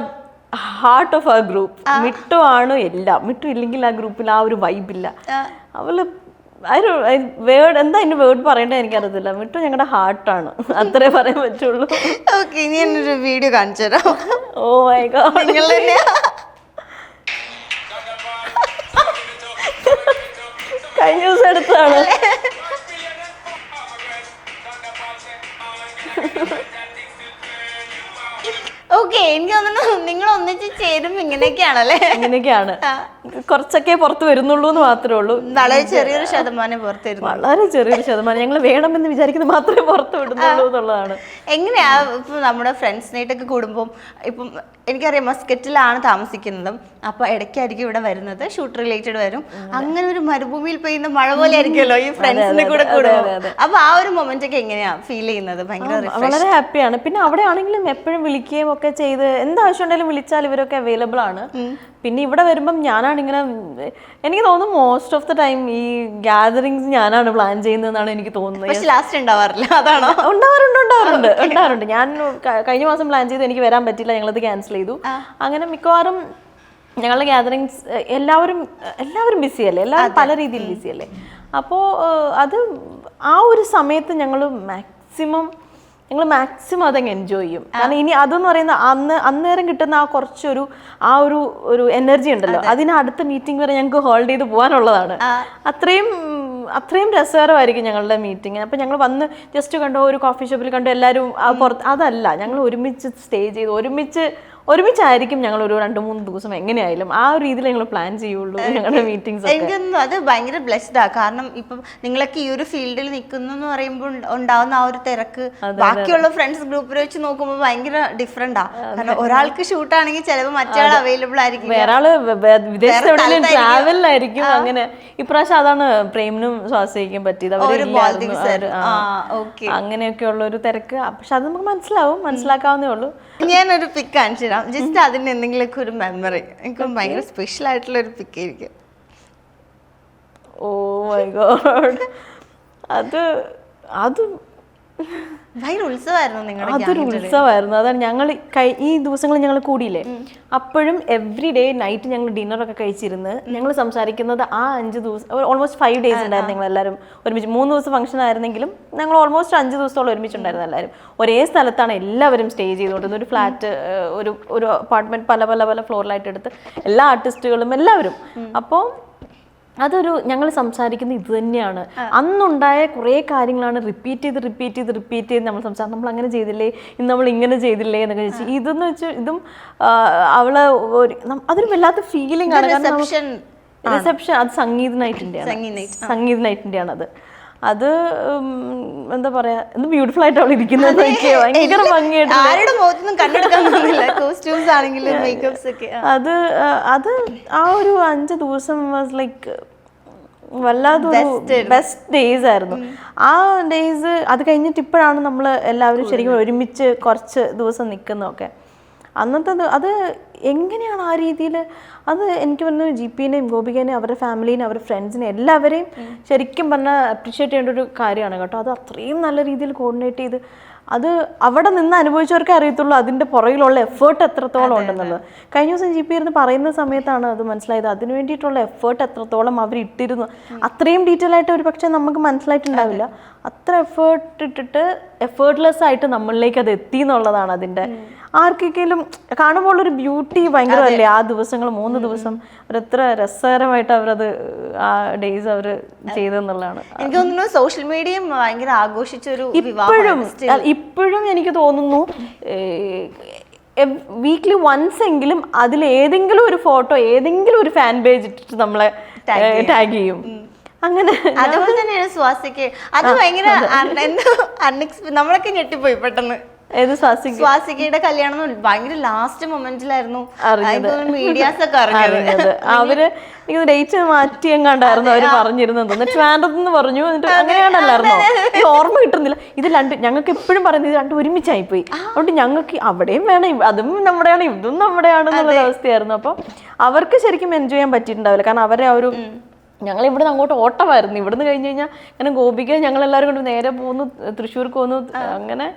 heart of ആ. ഗ്രൂപ്പ് മിട്ടു ആണ് എല്ലാം. മിട്ടു ഇല്ലെങ്കിൽ ആ ഗ്രൂപ്പിൽ ആ ഒരു വൈബില്ല അവൾ വേർഡ് എന്താ അതിന്റെ വേർഡ് പറയേണ്ടത് എനിക്കറിയത്തില്ല. മിട്ടു ഞങ്ങളുടെ ഹാർട്ടാണ്. അത്രേ പറയാൻ പറ്റുള്ളൂ. ഓക്കെ ഇനി എന്നൊരു വീഡിയോ കാണിച്ചു തരാം. Oh my god. നിങ്ങൾ തന്നെ കഴിഞ്ഞ ദിവസം എടുത്തതാണ്. ഓക്കെ എനിക്ക് തോന്നുന്നു നിങ്ങൾ ഒന്നിച്ച് ചേരും ഇങ്ങനെയൊക്കെയാണല്ലേ? ഇങ്ങനെയൊക്കെയാണ്. കുറച്ചൊക്കെ പുറത്ത് വരുന്നുള്ളൂ എന്ന് മാത്രമേ ഉള്ളൂ. വളരെ ചെറിയൊരു ശതമാനം പുറത്തിരുന്നു വളരെ ചെറിയൊരു ശതമാനം. ഞങ്ങൾ വേണമെന്ന് വിചാരിക്കുന്നത് മാത്രമേ പുറത്ത് വിടുന്നുള്ളൂ എന്നുള്ളതാണ്. എങ്ങനെയാ ഇപ്പൊ നമ്മുടെ ഫ്രണ്ട്സിനായിട്ടൊക്കെ കൂടുമ്പോൾ ഇപ്പം എനിക്കറിയാം മസ്കറ്റിലാണ് താമസിക്കുന്നതും. അപ്പൊ ഇടയ്ക്കായിരിക്കും ഇവിടെ വരുന്നത്. ഷൂട്ട് റിലേറ്റഡ് വരും. അങ്ങനെ ഒരു മരുഭൂമിയിൽ പെയ്യുന്ന മഴ പോലെ ആയിരിക്കുമല്ലോ ഈ ഫ്രണ്ട്സിന്റെ കൂടെ കൂടുമ്പോൾ അപ്പൊ ആ ഒരു മൊമെന്റ് ഒക്കെ എങ്ങനെയാ ഫീൽ ചെയ്യുന്നത്? ഭയങ്കര വളരെ ഹാപ്പിയാണ് പിന്നെ അവിടെ ആണെങ്കിലും എപ്പോഴും വിളിക്കുകയും ഒക്കെ ചെയ്ത് എന്താവശ്യം ഉണ്ടെങ്കിലും വിളിച്ചാൽ ഇവരൊക്കെ അവൈലബിൾ ആണ്. പിന്നെ ഇവിടെ വരുമ്പം ഞാനാണ് ഇങ്ങനെ എനിക്ക് തോന്നുന്നു മോസ്റ്റ് ഓഫ് ദ ടൈം ഈ ഗാദറിങ്സ് ഞാനാണ് പ്ലാൻ ചെയ്യുന്നതെന്നാണ് എനിക്ക് തോന്നുന്നത്. ലാസ്റ്റ് ഉണ്ടാവാറില്ല അതാണോ? ഉണ്ടാവാറുണ്ട് ഉണ്ടാവാറുണ്ട് ഉണ്ടാവാറുണ്ട്. ഞാൻ കഴിഞ്ഞ മാസം പ്ലാൻ ചെയ്ത് എനിക്ക് വരാൻ പറ്റില്ല ഞങ്ങളത് ക്യാൻസൽ ചെയ്തു. അങ്ങനെ മിക്കവാറും ഞങ്ങളുടെ ഗാദറിങ്സ് എല്ലാവരും എല്ലാവരും ബിസി അല്ലേ? എല്ലാവരും പല രീതിയിൽ ബിസി അല്ലേ? അപ്പോൾ അത് ആ ഒരു സമയത്ത് ഞങ്ങൾ മാക്സിമം ഞങ്ങൾ മാക്സിമം അതങ്ങ് എൻജോയ് ചെയ്യും. കാരണം ഇനി അതെന്ന് പറയുന്ന അന്ന് അന്നേരം കിട്ടുന്ന ആ കുറച്ചൊരു ആ ഒരു ഒരു എനർജി ഉണ്ടല്ലോ. അതിന് അടുത്ത മീറ്റിംഗ് വരെ ഞങ്ങൾക്ക് ഹോൾഡ് ചെയ്ത് പോകാനുള്ളതാണ് അത്രയും അത്രയും രസകരമായിരിക്കും ഞങ്ങളുടെ മീറ്റിംഗ് അപ്പം ഞങ്ങൾ വന്ന് ജസ്റ്റ് കണ്ടോ ഒരു കോഫി ഷോപ്പിൽ കണ്ടോ എല്ലാവരും പുറത്ത് അതല്ല. ഞങ്ങൾ ഒരുമിച്ച് സ്റ്റേ ചെയ്ത് ഒരുമിച്ച് ഒരുമിച്ചായിരിക്കും ഞങ്ങൾ ഒരു രണ്ട് മൂന്ന് ദിവസം എങ്ങനെയായാലും ആ ഒരു രീതിയിൽ ഞങ്ങൾ പ്ലാൻ ചെയ്യുള്ളൂ ഞങ്ങളുടെ മീറ്റിംഗ്സ് എനിക്കൊന്നും അത് ഭയങ്കര ബ്ലെസ്ഡ് ആ. കാരണം ഇപ്പം നിങ്ങളൊക്കെ ഈ ഒരു ഫീൽഡിൽ നിൽക്കുന്നു എന്ന് പറയുമ്പോൾ ഉണ്ടാവുന്ന ആ ഒരു തിരക്ക് ബാക്കിയുള്ള ഫ്രണ്ട്സ് ഗ്രൂപ്പിൽ വെച്ച് നോക്കുമ്പോൾ ഭയങ്കര ഡിഫറെന്റ് ആ. കാരണം ഒരാൾക്ക് ഷൂട്ട് ആണെങ്കിൽ ചിലപ്പോൾ മറ്റേ അവൈലബിൾ ആയിരിക്കും വേറെ വിദേശത്ത്. ട്രാവലിലായിരിക്കും അങ്ങനെ. ഇപ്രാവശ്യം അതാണ് പ്രേമിനും ശ്വാസിക്കും പറ്റിയത്. അവർ ഒരു ഇല്ലായിരുന്നു. Maldives അവർ ആ. ആ, okay. അങ്ങനെയൊക്കെയുള്ള ഒരു തിരക്ക്. പക്ഷെ അത് നമുക്ക് മനസ്സിലാവും. മനസ്സിലാക്കാവുന്നേ ഉള്ളൂ. ഞാനൊരു പിക്ക് കാണിച്ചു തരാം. ജസ്റ്റ് അതിന് എന്തെങ്കിലുമൊക്കെ ഒരു മെമ്മറി എനിക്ക് ഭയങ്കര സ്പെഷ്യൽ ആയിട്ടുള്ള ഒരു പിക്ക് ആയിരിക്കും. ഓ മൈ ഗോഡ് അത് അത് അതൊരു ഉത്സവമായിരുന്നു. അതാണ് ഞങ്ങൾ ഈ ദിവസങ്ങളിൽ ഞങ്ങൾ കൂടിയില്ലേ? അപ്പോഴും എവറി ഡേ നൈറ്റ് ഞങ്ങൾ ഡിന്നറൊക്കെ കഴിച്ചിരുന്ന് ഞങ്ങൾ സംസാരിക്കുന്നത് ആ അഞ്ച് ദിവസം ഓൾമോസ്റ്റ് ഫൈവ് ഡേയ്സ് ഉണ്ടായിരുന്നു ഞങ്ങൾ എല്ലാവരും ഒരുമിച്ച്. മൂന്ന് ദിവസം ഫംഗ്ഷൻ ആയിരുന്നെങ്കിലും ഞങ്ങൾ ഓൾമോസ്റ്റ് അഞ്ച് ദിവസത്തോളം ഒരുമിച്ചുണ്ടായിരുന്നു എല്ലാവരും. ഒരേ സ്ഥലത്താണ് എല്ലാവരും സ്റ്റേ ചെയ്തുകൊണ്ടിരുന്നത്. ഒരു ഫ്ലാറ്റ് ഒരു ഒരു അപ്പാർട്ട്മെന്റ് പല പല പല ഫ്ലോറിലായിട്ട് എടുത്ത് എല്ലാ ആർട്ടിസ്റ്റുകളും എല്ലാവരും. അപ്പോൾ അതൊരു ഞങ്ങൾ സംസാരിക്കുന്ന ഇത് തന്നെയാണ്. അന്നുണ്ടായ കുറേ കാര്യങ്ങളാണ് റിപ്പീറ്റ് ചെയ്ത് റിപ്പീറ്റ് ചെയ്ത് റിപ്പീറ്റ് ചെയ്ത് നമ്മൾ സംസാരം നമ്മൾ അങ്ങനെ ചെയ്തില്ലേ? ഇന്ന് നമ്മൾ ഇങ്ങനെ ചെയ്തില്ലേ എന്നൊക്കെ ചോദിച്ചു ഇതെന്ന് വെച്ച് ഇതും അവൾ ഒരു അതൊരു വല്ലാത്ത ഫീലിംഗ് ആണ്. റിസപ്ഷൻ അത് സംഗീത നൈറ്റിന്റെ സംഗീത് നൈറ്റിന്റെ ആണ് അത് അത് എന്താ പറയാ എന്ത് ബ്യൂട്ടിഫുൾ ആയിട്ട് അവൾ ഇരിക്കുന്നത്. ഭയങ്കര ഭംഗിയായിട്ട് അത് അത് ആ ഒരു അഞ്ച് ദിവസം വാസ് ലൈക്ക് വല്ലാതൊരു ബെസ്റ്റ് ഡേയ്സ് ആയിരുന്നു. ആ ഡേയ്സ് അത് കഴിഞ്ഞിട്ട് ഇപ്പോഴാണ് നമ്മൾ എല്ലാവരും ശരിക്കും ഒരുമിച്ച് കുറച്ച് ദിവസം നിൽക്കുന്നതൊക്കെ അന്നത്തെ അത് എങ്ങനെയാണ് ആ രീതിയിൽ? അത് എനിക്ക് പറഞ്ഞു ജി പിനെയും ഗോപികേനെയും അവരുടെ ഫാമിലിനെയും അവരുടെ ഫ്രണ്ട്സിനെയും എല്ലാവരെയും ശരിക്കും പറഞ്ഞാൽ അപ്രീഷിയേറ്റ് ചെയ്യേണ്ട ഒരു കാര്യമാണ് കേട്ടോ. അത് അത്രയും നല്ല രീതിയിൽ കോർഡിനേറ്റ് ചെയ്ത് അത് അവിടെ നിന്ന് അനുഭവിച്ചവർക്കേ അറിയത്തുള്ളൂ അതിന്റെ പുറകിലുള്ള എഫേർട്ട് എത്രത്തോളം ഉണ്ടെന്നുള്ളത്. കഴിഞ്ഞ ദിവസം ജി പി ഇരുന്ന് പറയുന്ന സമയത്താണ് അത് മനസ്സിലായത്. അതിന് വേണ്ടിയിട്ടുള്ള എഫേർട്ട് എത്രത്തോളം അവർ ഇട്ടിരുന്നു. അത്രയും ഡീറ്റെയിൽ ആയിട്ട് ഒരു പക്ഷേ നമുക്ക് മനസ്സിലായിട്ടുണ്ടാവില്ല. അത്ര എഫേർട്ട് ഇട്ടിട്ട് എഫേർട്ട്ലെസ് ആയിട്ട് നമ്മളിലേക്ക് അത് എത്തി എന്നുള്ളതാണ് അതിന്റെ ആർക്കെങ്കിലും കാണുമ്പോൾ ഒരു ബ്യൂട്ടി ഭയങ്കരമല്ലേ? ആ ദിവസങ്ങൾ മൂന്ന് ദിവസം അവരെത്ര രസകരമായിട്ട് അവരത് ആ ഡേയ്സ് അവർ ചെയ്തെന്നുള്ളതാണ് എനിക്ക് തോന്നുന്നു സോഷ്യൽ മീഡിയയും ഭയങ്കര ആഘോഷിച്ചൊരു ഇപ്പോഴും ഇപ്പോഴും എനിക്ക് തോന്നുന്നു വീക്ക്ലി വൺസ് എങ്കിലും അതിൽ ഏതെങ്കിലും ഒരു ഫോട്ടോ ഏതെങ്കിലും ഒരു ഫാൻ പേജ് ഇട്ടിട്ട് നമ്മളെ ടാഗ് ചെയ്യും. അങ്ങനെ അതുപോലെ തന്നെയാണ് സ്വാസിക്ക് അത് ഭയങ്കര നമ്മളൊക്കെ ഞെട്ടിപ്പോയി പെട്ടെന്ന്. ഏത് സ്വാസികയുടെ കല്യാണം ഭയങ്കര ലാസ്റ്റ് മൊമെന്റിലായിരുന്നു മീഡിയാസ് ഒക്കെ അറിഞ്ഞത്. അവർ ഡേറ്റ് മാറ്റി എങ്ങാണ്ടായിരുന്നു അവർ പറഞ്ഞിരുന്നത്. എന്നിട്ട് വേണ്ടതെന്ന് പറഞ്ഞു. എന്നിട്ട് അങ്ങനെയാണല്ലായിരുന്നോ ഈ ഓർമ്മ കിട്ടുന്നില്ല. ഇത് രണ്ട് ഞങ്ങൾക്ക് എപ്പോഴും പറയുന്നത് ഇത് രണ്ടും ഒരുമിച്ചായി പോയി അതുകൊണ്ട് ഞങ്ങൾക്ക് അവിടെയും വേണം. അതും നമ്മുടെയാണ് ഇതും നമ്മുടെയാണെന്നുള്ള അവസ്ഥയായിരുന്നു അപ്പോൾ അവർക്ക് ശരിക്കും എൻജോയ് ചെയ്യാൻ പറ്റിയിട്ടുണ്ടാവില്ല. കാരണം അവരെ ആ ഒരു ഞങ്ങൾ ഇവിടുന്ന് അങ്ങോട്ട് ഓട്ടമായിരുന്നു. ഇവിടുന്ന് കഴിഞ്ഞ് കഴിഞ്ഞാൽ അങ്ങനെ ഗോപിക ഞങ്ങൾ എല്ലാവരും കൊണ്ട് നേരെ പോകുന്നു തൃശ്ശൂർക്ക് പോകുന്നു അങ്ങനെ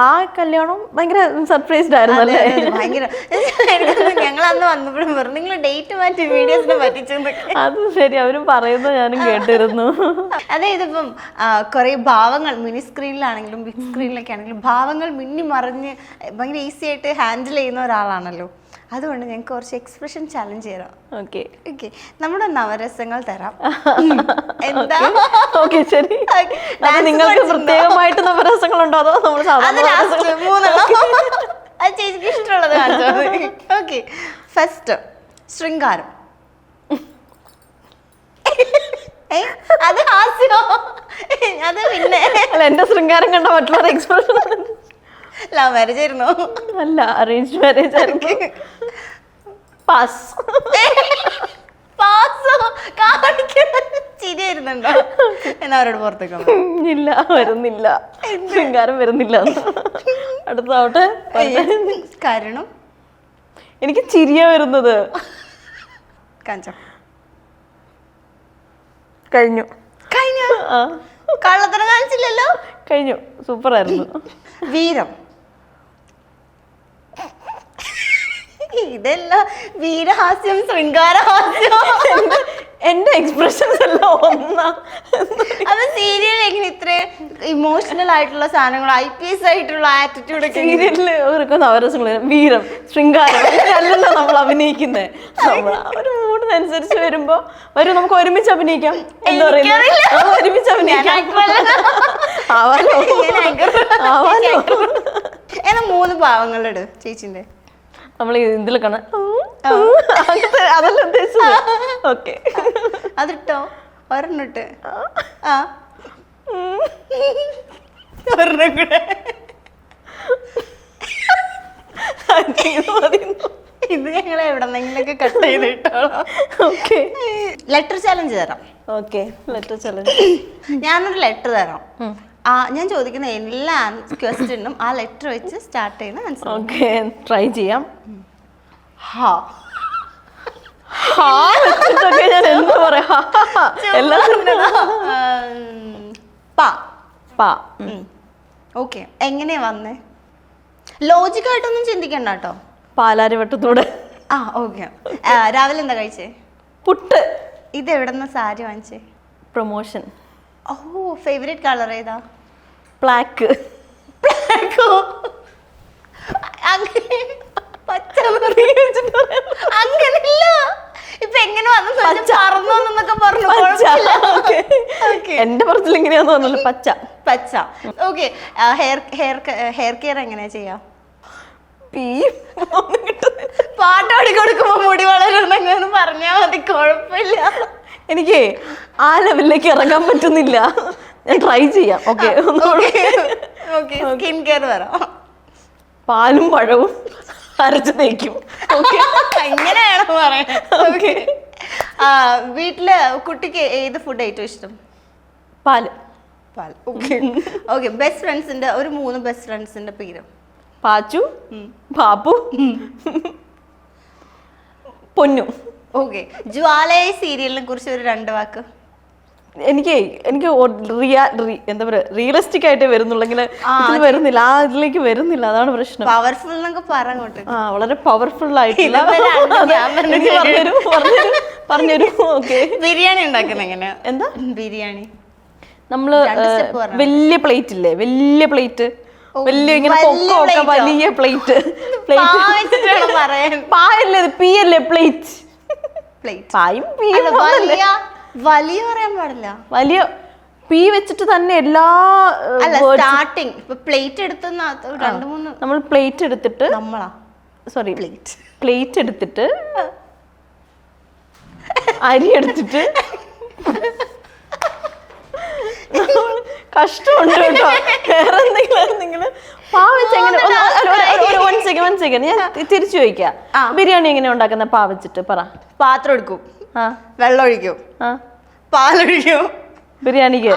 ആ, കല്യാണം ഭയങ്കര സർപ്രൈസ്ഡ് ആയിരുന്നു അല്ലേ? ഭയങ്കര. ഞങ്ങൾ അന്ന് വന്നപ്പോഴും നിങ്ങൾ ഡേറ്റ് മാറ്റി വീഡിയോസിനെ പറ്റിച്ചെന്നൊക്കെ. അത് ശരി അവരും പറയുന്നത് ഞാനും കേട്ടിരുന്നു. അതായത് ഇപ്പം കുറെ ഭാവങ്ങൾ മിനി സ്ക്രീനിലാണെങ്കിലും ബിഗ് സ്ക്രീനിലൊക്കെ ആണെങ്കിലും ഭാവങ്ങൾ മിന്നി മറിഞ്ഞ് ഭയങ്കര ഈസി ആയിട്ട് ഹാൻഡിൽ ചെയ്യുന്ന ഒരാളാണല്ലോ. അതുകൊണ്ട് ഞങ്ങൾക്ക് കുറച്ച് എക്സ്പ്രഷൻ ചലഞ്ച് തരാം ഓക്കെ ഓക്കെ നമ്മുടെ നവരസങ്ങൾ തരാം. എന്താ? ഓക്കെ ശരി. നിങ്ങൾക്ക് പ്രത്യേകമായിട്ട് നവരസങ്ങൾ ഉണ്ടോ അതോ നമ്മൾ സാധാരണ ലാസ്റ്റ് മൂന്നെണ്ണം. അത് ചേച്ചിക്ക് ഇഷ്ടമുള്ളത് കാണിച്ചത് ഓക്കെ ഫസ്റ്റ് ശൃംഗാരം. അത് ഹാസ്യോ? അത് പിന്നെ. എന്റെ ശൃംഗാരം കണ്ട മറ്റുള്ളവരുടെ എക്സ്പ്രഷൻ ലവ് മാരേജ് ആയിരുന്നു. അല്ല അറേഞ്ച് മാരേജ് ആയിരുന്നു. പാസ് പാസ് ചിരി വരുന്നുണ്ടോ എന്നാ അവരോട് പുറത്തേക്ക് ഇല്ല വരുന്നില്ല. ശൃംഗാരം വരുന്നില്ല. അടുത്താവട്ടെ കാരണം? എനിക്ക് ചിരിയ വരുന്നത്. കഴിഞ്ഞു. കഴിഞ്ഞു? കഴിഞ്ഞു കള്ളത്തരം കാണിച്ചില്ലല്ലോ? കഴിഞ്ഞു. സൂപ്പർ ആയിരുന്നു വീരം. ഇതെല്ലാം വീരഹാസ്യം ശൃംഗാരഹാസ്യം. എന്റെ എക്സ്പ്രഷൻസ് എല്ലാം ഒന്നാ. അപ്പൊ സീരിയൽ എങ്ങനെ ഇത്ര ഇമോഷണൽ ആയിട്ടുള്ള സാധനങ്ങൾ ഐ പി എസ് ആയിട്ടുള്ള ആറ്റിറ്റ്യൂഡ് ഒക്കെ? സീരിയലിൽ അവർക്ക് നവരസങ്ങൾ വീരം ശൃംഗാരം അല്ലല്ലോ നമ്മൾ അഭിനയിക്കുന്നത് നമ്മൾ ഒരു മൂഡിനനുസരിച്ച് വരുമ്പോ വരും നമുക്ക് ഒരുമിച്ച് അഭിനയിക്കാം. എന്ന് പറയുന്നത് ഒരുമിച്ച് അഭിനയിക്കാം. ആവാലോ. ആവാലോ എന്നാ മൂന്ന് പാവങ്ങളുടെ ചേച്ചിന്റെ. നമ്മൾ ഇതിൽ കാണാൻ അതല്ല ഉദ്ദേശിച്ചത്. ഓക്കെ. അതിട്ടോ? ഒരെണ്ണിട്ട്. ആ. ഒരെണ്ണം കൂടെ ഇത് ഞങ്ങൾ എവിടെന്നെങ്കിലൊക്കെ കട്ട് ചെയ്ത് ഓക്കെ. ലെറ്റർ ചാലഞ്ച് തരാം. ഓക്കെ ലെറ്റർ ചലഞ്ച് ഞാനൊരു ലെറ്റർ തരാം. ആ ഞാൻ ചോദിക്കുന്ന എല്ലാ ക്വസ്റ്റ്യനും ആ ലെറ്റർ വെച്ച് സ്റ്റാർട്ട് ചെയ്യുന്ന ആൻസർ ഓക്കെ ട്രൈ ചെയ്യാം. ഹാ ഹാ വെച്ചിട്ടൊക്കെ ഞാൻ എന്ത് പറയാ? ഹാ, ഹാ, ഹാ. എല്ലാം പ. പാ. ഓക്കെ എങ്ങനെ വന്നേ? ലോജിക്കായിട്ടൊന്നും ചിന്തിക്കണ്ട കേട്ടോ. പാലാരിവട്ടത്തൂടെ. ആ ഓക്കെ രാവിലെ എന്താ കഴിച്ചേ? പുട്ട്. ഇത് എവിടെന്ന സാരി വാങ്ങിച്ചേ? പ്രൊമോഷൻ ഓ ഫേവറേറ്റ് കളർ ഏതാ? ബ്ലാക്ക് ബ്ലാക്കോ അങ്ങനെ പച്ച ഇപ്പൊ എങ്ങനെ വന്നു? പറന്നോന്നൊക്കെ പറഞ്ഞു. എന്റെ പുറത്തിൽ ഇങ്ങനെയാന്ന് പറഞ്ഞല്ലോ പച്ച. പച്ച. Okay. Hair hair hair care എങ്ങനെയാ ചെയ്യാ? പീ ഒന്നും കിട്ടുന്നില്ല. പാട്ട് പാടി കൊടുക്കുമ്പോ മുടി വളരുന്നെങ്ങനെ പറഞ്ഞാൽ മതി. കുഴപ്പമില്ല. എനിക്ക് ആ ലെവലിലേക്ക് ഇറങ്ങാൻ പറ്റുന്നില്ല. ഞാൻ ട്രൈ ചെയ്യാം. ഓക്കെ സ്കിൻ കെയർ വരാം പാലും പഴവും അരച്ച് തേക്കും. എങ്ങനെയാണ് ഓക്കെ വീട്ടിൽ കുട്ടിക്ക് ഏത് ഫുഡ് ഏറ്റവും ഇഷ്ടം? പാൽ പാൽ. ഓക്കെ ഓക്കെ ബെസ്റ്റ് ഫ്രണ്ട്സിന്റെ ഒരു മൂന്ന് ബെസ്റ്റ് ഫ്രണ്ട്സിന്റെ പേര്? പാച്ചു പാപ്പു പൊന്നു. ഓക്കെ ജ്വാലയ സീരിയലിനെ കുറിച്ച് ഒരു രണ്ട് വാക്ക്. എനിക്ക് എനിക്ക് റിയാ എന്താ പറയാ റിയലിസ്റ്റിക് ആയിട്ട് വരുന്നുള്ളെങ്കിൽ വരുന്നില്ല. ആ ഇതിലേക്ക് വരുന്നില്ല. അതാണ് പ്രശ്നം. പവർഫുൾ എന്നൊക്കെ പറങ്ങോട്ട് ആ വളരെ പവർഫുൾ ആയിട്ടില്ല പറഞ്ഞൊരു ഓക്കെ ബിരിയാണി ഉണ്ടാക്കുന്ന എങ്ങനെയാ? എന്താ? ബിരിയാണി. നമ്മൾ. വലിയ പ്ലേറ്റ് ഇല്ലേ? വലിയ പ്ലേറ്റ് വലിയ ഇങ്ങനെ വലിയ പൊക്കമൊക്കെ വലിയ പ്ലേറ്റ് പറയാൻ. പായല്ലേ പി അല്ലേ പ്ലേറ്റ് പ്ലേറ്റ് പായും അല്ല വലിയ വലിയ പറയാൻ പാടില്ല. വലിയ പീ വെച്ചിട്ട് തന്നെ എല്ലാ ഏഹ്, അല്ല words- സ്റ്റാർട്ടിങ് ഇപ്പൊ പ്ലേറ്റ് എടുത്തുന്ന രണ്ട് മൂന്ന് നമ്മൾ പ്ലേറ്റ് എടുത്തിട്ട് നമ്മളാ? സോറി പ്ലേറ്റ് പ്ലേറ്റ് എടുത്തിട്ട് അരി എടുത്തിട്ട് കഷ്ടമുണ്ട് കേട്ടോ. വേറെ എന്തെങ്കിലും എന്തെങ്കിലും പാവച്ച് എങ്ങനെ വൺ സെക്കൻഡ് വൺ സെക്കൻഡ് ഞാൻ തി- തിരിച്ചു ചോദിക്കാം. ബിരിയാണി എങ്ങനെ ഉണ്ടാക്കുന്ന? പാവച്ചിട്ട് പറ. പാത്രം എടുക്കും. വെള്ളം ഒഴിക്കും. പാലൊഴിക്കും. ബിരിയാണിക്ക്?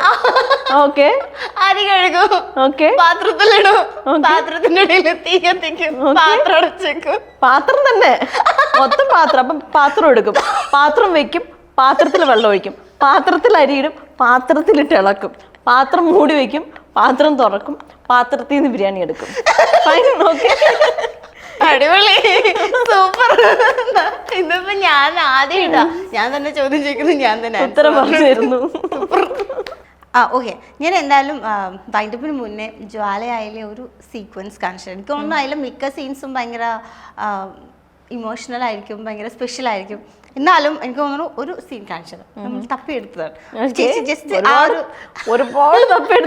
ഓക്കെ. അരി കഴുകും. ഓക്കെ. പാത്രത്തിലിടും. പാത്രത്തിന്റെ ഇടയിൽ തീ കത്തിക്കും. പാത്രം അടച്ചേക്കും. പാത്രം തന്നെ. മൊത്തം പാത്രം. അപ്പം പാത്രം എടുക്കും. പാത്രം വെക്കും. പാത്രത്തിൽ വെള്ളം ഒഴിക്കും. പാത്രത്തിൽ അരിയിടും പാത്രത്തിലിട്ട് ഇളക്കും. പാത്രം മൂടി വെക്കും. പാത്രം തുറക്കും പാത്രത്തിൽ നിന്ന് ബിരിയാണി എടുക്കും. അടിപൊളി. സൂപ്പർ. ഇതിപ്പോ ഞാൻ ആദ്യം ഇടാ. ഞാൻ തന്നെ ചോദ്യം ചോദിക്കുന്നത് ഞാൻ തന്നെ ഉത്തരം പറഞ്ഞിരുന്നു. ആ ഓക്കെ ഞാൻ എന്തായാലും വൈൻഡപ്പിന് മുന്നേ ജ്വാലയായാലെ ഒരു സീക്വൻസ് കാണിച്ചു എനിക്ക് തോന്നുന്നു അതിലെ മിക്ക സീൻസും ഭയങ്കര ഇമോഷണൽ ആയിരിക്കും ഭയങ്കര സ്പെഷ്യൽ ആയിരിക്കും. എന്നാലും എനിക്ക് തോന്നുന്നു ഒരു സീൻ കാണിച്ചത് നമ്മൾ തപ്പി എടുത്തതാണ് ചേച്ചി ജസ്റ്റ് ആ ഒരു ഒരുപാട് ഓക്കെ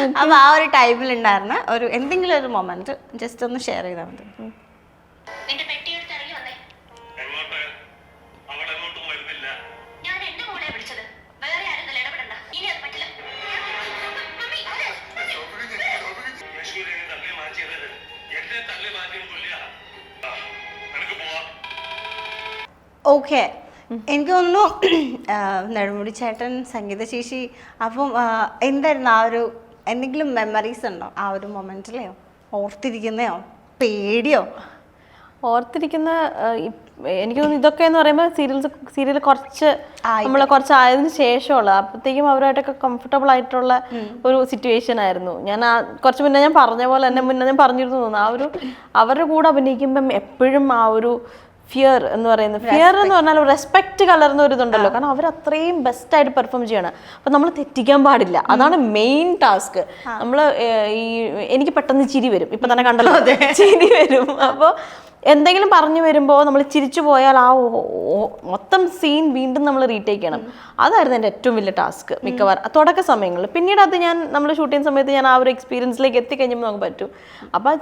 അപ്പൊ ആ ഒരു ടൈമിൽ ഉണ്ടായിരുന്ന ഒരു എന്തെങ്കിലും ഒരു മൊമെന്റ് ജസ്റ്റ് ഒന്ന് ഷെയർ ചെയ്താൽ മതി. ഓക്കെ. എനിക്ക് തോന്നുന്നു നെടുമുടി ചേട്ടൻ സംഗീത ശേഷി അപ്പം എന്തായിരുന്നു ആ ഒരു എന്തെങ്കിലും മെമ്മറീസ് ഉണ്ടോ? ആ ഒരു മൊമെന്റിലെയോ ഓർത്തിരിക്കുന്നയോ? പേടിയോ? ഓർത്തിരിക്കുന്ന എനിക്ക് തോന്നുന്നു ഇതൊക്കെ എന്ന് പറയുമ്പോൾ സീരിയൽസ് സീരിയൽ കുറച്ച്. നമ്മൾ കുറച്ച് ആയതിന് ശേഷമുള്ള. അപ്പോഴത്തേക്കും അവരുമായിട്ടൊക്കെ കംഫർട്ടബിൾ ആയിട്ടുള്ള ഒരു സിറ്റുവേഷൻ ആയിരുന്നു. ഞാൻ ആ കുറച്ച് മുന്നേ ഞാൻ പറഞ്ഞ പോലെ തന്നെ മുന്നേ ഞാൻ പറഞ്ഞിരുന്നു തോന്നുന്നു. ആ ഒരു അവരുടെ കൂടെ അഭിനയിക്കുമ്പം എപ്പോഴും ആ ഒരു ഫിയർ എന്ന് പറയുന്നത് ഫിയർ എന്ന് പറഞ്ഞാൽ റെസ്പെക്ട് കലർന്ന ഒരു ഇതുണ്ടല്ലോ. കാരണം അവർ അത്രയും ബെസ്റ്റ് ആയിട്ട് പെർഫോം ചെയ്യണം. അപ്പൊ നമ്മൾ തെറ്റിക്കാൻ പാടില്ല. അതാണ് മെയിൻ ടാസ്ക് നമ്മൾ ഈ എനിക്ക് പെട്ടെന്ന് ചിരി വരും. ഇപ്പൊ തന്നെ കണ്ടല്ലോ. ചിരി വരും. അപ്പോൾ എന്തെങ്കിലും പറഞ്ഞു വരുമ്പോൾ നമ്മൾ ചിരിച്ചു പോയാൽ ആ മൊത്തം സീൻ വീണ്ടും നമ്മൾ റീടേക്ക് ചെയ്യണം. അതായിരുന്നു എന്റെ ഏറ്റവും വലിയ ടാസ്ക് മിക്കവാറും. തുടക്ക സമയങ്ങളിൽ. പിന്നീട് അത് ഞാൻ നമ്മൾ ഷൂട്ട് ചെയ്യുന്ന സമയത്ത് ഞാൻ ആ ഒരു എക്സ്പീരിയൻസിലേക്ക് എത്തിക്കഴിഞ്ഞപ്പോൾ നമുക്ക് പറ്റും. അപ്പോൾ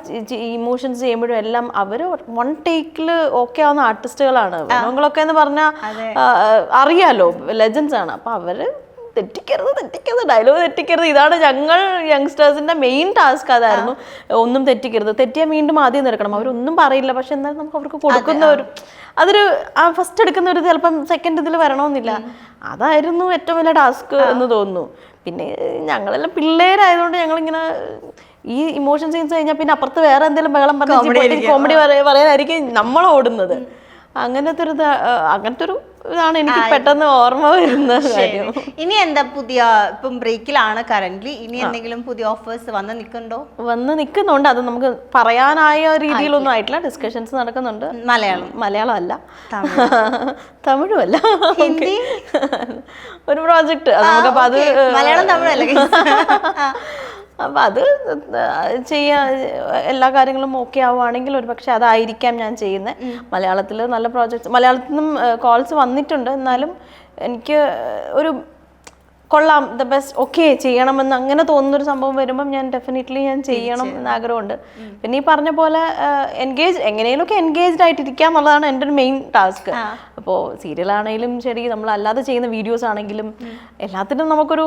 ഇമോഷൻസ് ചെയ്യുമ്പോഴും എല്ലാം അവർ വൺ ടേക്കിൽ ഓക്കെ ആവുന്ന ആർട്ടിസ്റ്റുകളാണ് നിങ്ങളൊക്കെ എന്ന് പറഞ്ഞാൽ അറിയാലോ ലെജൻസ് ആണ്. അപ്പോൾ അവർ തെറ്റിക്കരുത് തെറ്റിക്കരുത് ഡയലോഗ് തെറ്റിക്കരുത്. ഇതാണ് ഞങ്ങൾ യങ്സ്റ്റേഴ്സിന്റെ മെയിൻ ടാസ്ക് അതായിരുന്നു. ഒന്നും തെറ്റിക്കരുത്. തെറ്റിയാൽ വീണ്ടും ആദ്യം നിൽക്കണം അവരൊന്നും പറയില്ല. പക്ഷെ എന്നാലും നമുക്ക് അവർക്ക് കൊടുക്കുന്ന ഒരു അതൊരു ആ ഫസ്റ്റ് എടുക്കുന്ന ഒരു ചിലപ്പം സെക്കൻഡ് ഇതിൽ വരണമെന്നില്ല. അതായിരുന്നു ഏറ്റവും വലിയ ടാസ്ക് എന്ന് തോന്നുന്നു. പിന്നെ ഞങ്ങളെല്ലാം പിള്ളേരായതുകൊണ്ട് ഞങ്ങളിങ്ങനെ ഈ ഇമോഷൻ സീൻസ് കഴിഞ്ഞാൽ പിന്നെ അപ്പുറത്ത് വേറെ എന്തെങ്കിലും ബഹളം പറഞ്ഞ് കോമഡി പറയാനായിരിക്കും നമ്മൾ ഓടുന്നത്. അങ്ങനത്തെ ഒരു അങ്ങനത്തെ ഒരു ഇതാണ് എനിക്ക് പെട്ടെന്ന് ഓർമ്മ വരുന്ന കാര്യം. ഇനി എന്താ പുതിയ ഇപ്പം ബ്രേക്കിലാണ് കറന്റ് ഇനി എന്തെങ്കിലും പുതിയ ഓഫേഴ്സ് വന്ന് നിൽക്കുന്നുണ്ടോ? വന്ന് നിൽക്കുന്നുണ്ട്. അത് നമുക്ക് പറയാനായ രീതിയിലൊന്നും ആയിട്ടില്ല. ഡിസ്കഷൻസ് നടക്കുന്നുണ്ട്. മലയാളം. മലയാളം അല്ല തമിഴും. അല്ല ഹിന്ദി? ഒരു പ്രോജക്റ്റ് അത് നമുക്കപ്പോൾ അത് മലയാളം തമിഴല്ല? അപ്പം അത് ചെയ്യാ എല്ലാ കാര്യങ്ങളും ഓക്കെ ആവുകയാണെങ്കിൽ ഒരു പക്ഷെ അതായിരിക്കാം ഞാൻ ചെയ്യുന്നത് മലയാളത്തിൽ നല്ല പ്രോജക്ട്സ് മലയാളത്തിൽ നിന്നും കോൾസ് വന്നിട്ടുണ്ട്. എന്നാലും എനിക്ക് ഒരു കൊള്ളാം ദ ബെസ്റ്റ് ഓക്കെ ചെയ്യണമെന്ന് അങ്ങനെ തോന്നുന്നൊരു സംഭവം വരുമ്പം ഞാൻ ഡെഫിനറ്റ്ലി ഞാൻ ചെയ്യണം എന്ന് ആഗ്രഹമുണ്ട്. പിന്നെ ഈ പറഞ്ഞ പോലെ എൻഗേജ് എങ്ങനെയൊക്കെ എൻഗേജ്ഡ് ആയിട്ടിരിക്കുക എന്നുള്ളതാണ് എന്റെ ഒരു മെയിൻ ടാസ്ക് അപ്പോൾ സീരിയൽ ആണെങ്കിലും ശരി നമ്മൾ അല്ലാതെ ചെയ്യുന്ന വീഡിയോസ് ആണെങ്കിലും എല്ലാത്തിനും നമുക്കൊരു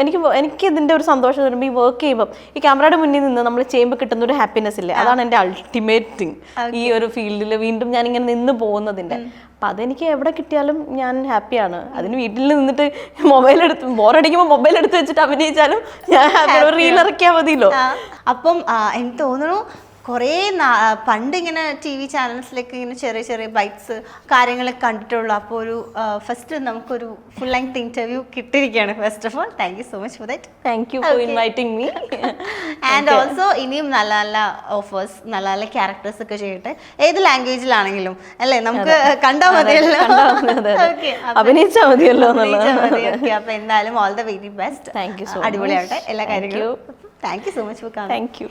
എനിക്ക് എനിക്ക് ഇതിന്റെ ഒരു സന്തോഷം വരുമ്പോൾ ഈ വർക്ക് ചെയ്യുമ്പോൾ ഈ ക്യാമറയുടെ മുന്നിൽ നിന്ന് നമ്മൾ ചെയ്യുമ്പോൾ കിട്ടുന്ന ഒരു ഹാപ്പിനെസ് ഇല്ലേ? അതാണ് എന്റെ അൾട്ടിമേറ്റ് തിങ് ഈ ഒരു ഫീൽഡിൽ വീണ്ടും ഞാൻ ഇങ്ങനെ നിന്ന് പോകുന്നതിന്റെ അപ്പം അതെനിക്ക് എവിടെ കിട്ടിയാലും ഞാൻ ഹാപ്പിയാണ് അതിന് വീട്ടിൽ നിന്നിട്ട് മൊബൈൽ എടുത്ത് ബോറടിക്കുമ്പോൾ മൊബൈൽ എടുത്ത് വെച്ചിട്ട് അഭിനയിച്ചാലും ഞാൻ റീൽ ഇറക്കിയാൽ മതിയല്ലോ. അപ്പം എനിക്ക് തോന്നുന്നു കുറേ നാ- പണ്ട് ഇങ്ങനെ ടി വി ചാനൽസിലൊക്കെ ഇങ്ങനെ ചെറിയ ചെറിയ ബൈറ്റ്സ് കാര്യങ്ങളൊക്കെ കണ്ടിട്ടുള്ളൂ. അപ്പോൾ ഒരു ഫസ്റ്റ് നമുക്കൊരു ഫുൾ ലെങ്ത് ഇന്റർവ്യൂ കിട്ടിയിരിക്കുകയാണ്. First of all thank you so much for that thank you for. Inviting me and also ഇനിയും നല്ല നല്ല ഓഫേഴ്സ് നല്ല നല്ല ക്യാരക്ടേഴ്സ് ഒക്കെ ചെയ്യട്ടെ. ഏത് ലാംഗ്വേജിലാണെങ്കിലും അല്ലേ? നമുക്ക് കണ്ടാൽ മതിയല്ലോ. അഭിനയിച്ചാൽ മതിയല്ലോ എന്നുള്ളത്. അഭിനയിച്ചാൽ മതി. Okay, അപ്പൊ എന്തായാലും all the very best thank you so much. അടിപൊളിയാവട്ടെ എല്ലാ കാര്യങ്ങളും. Thank you so much for thank you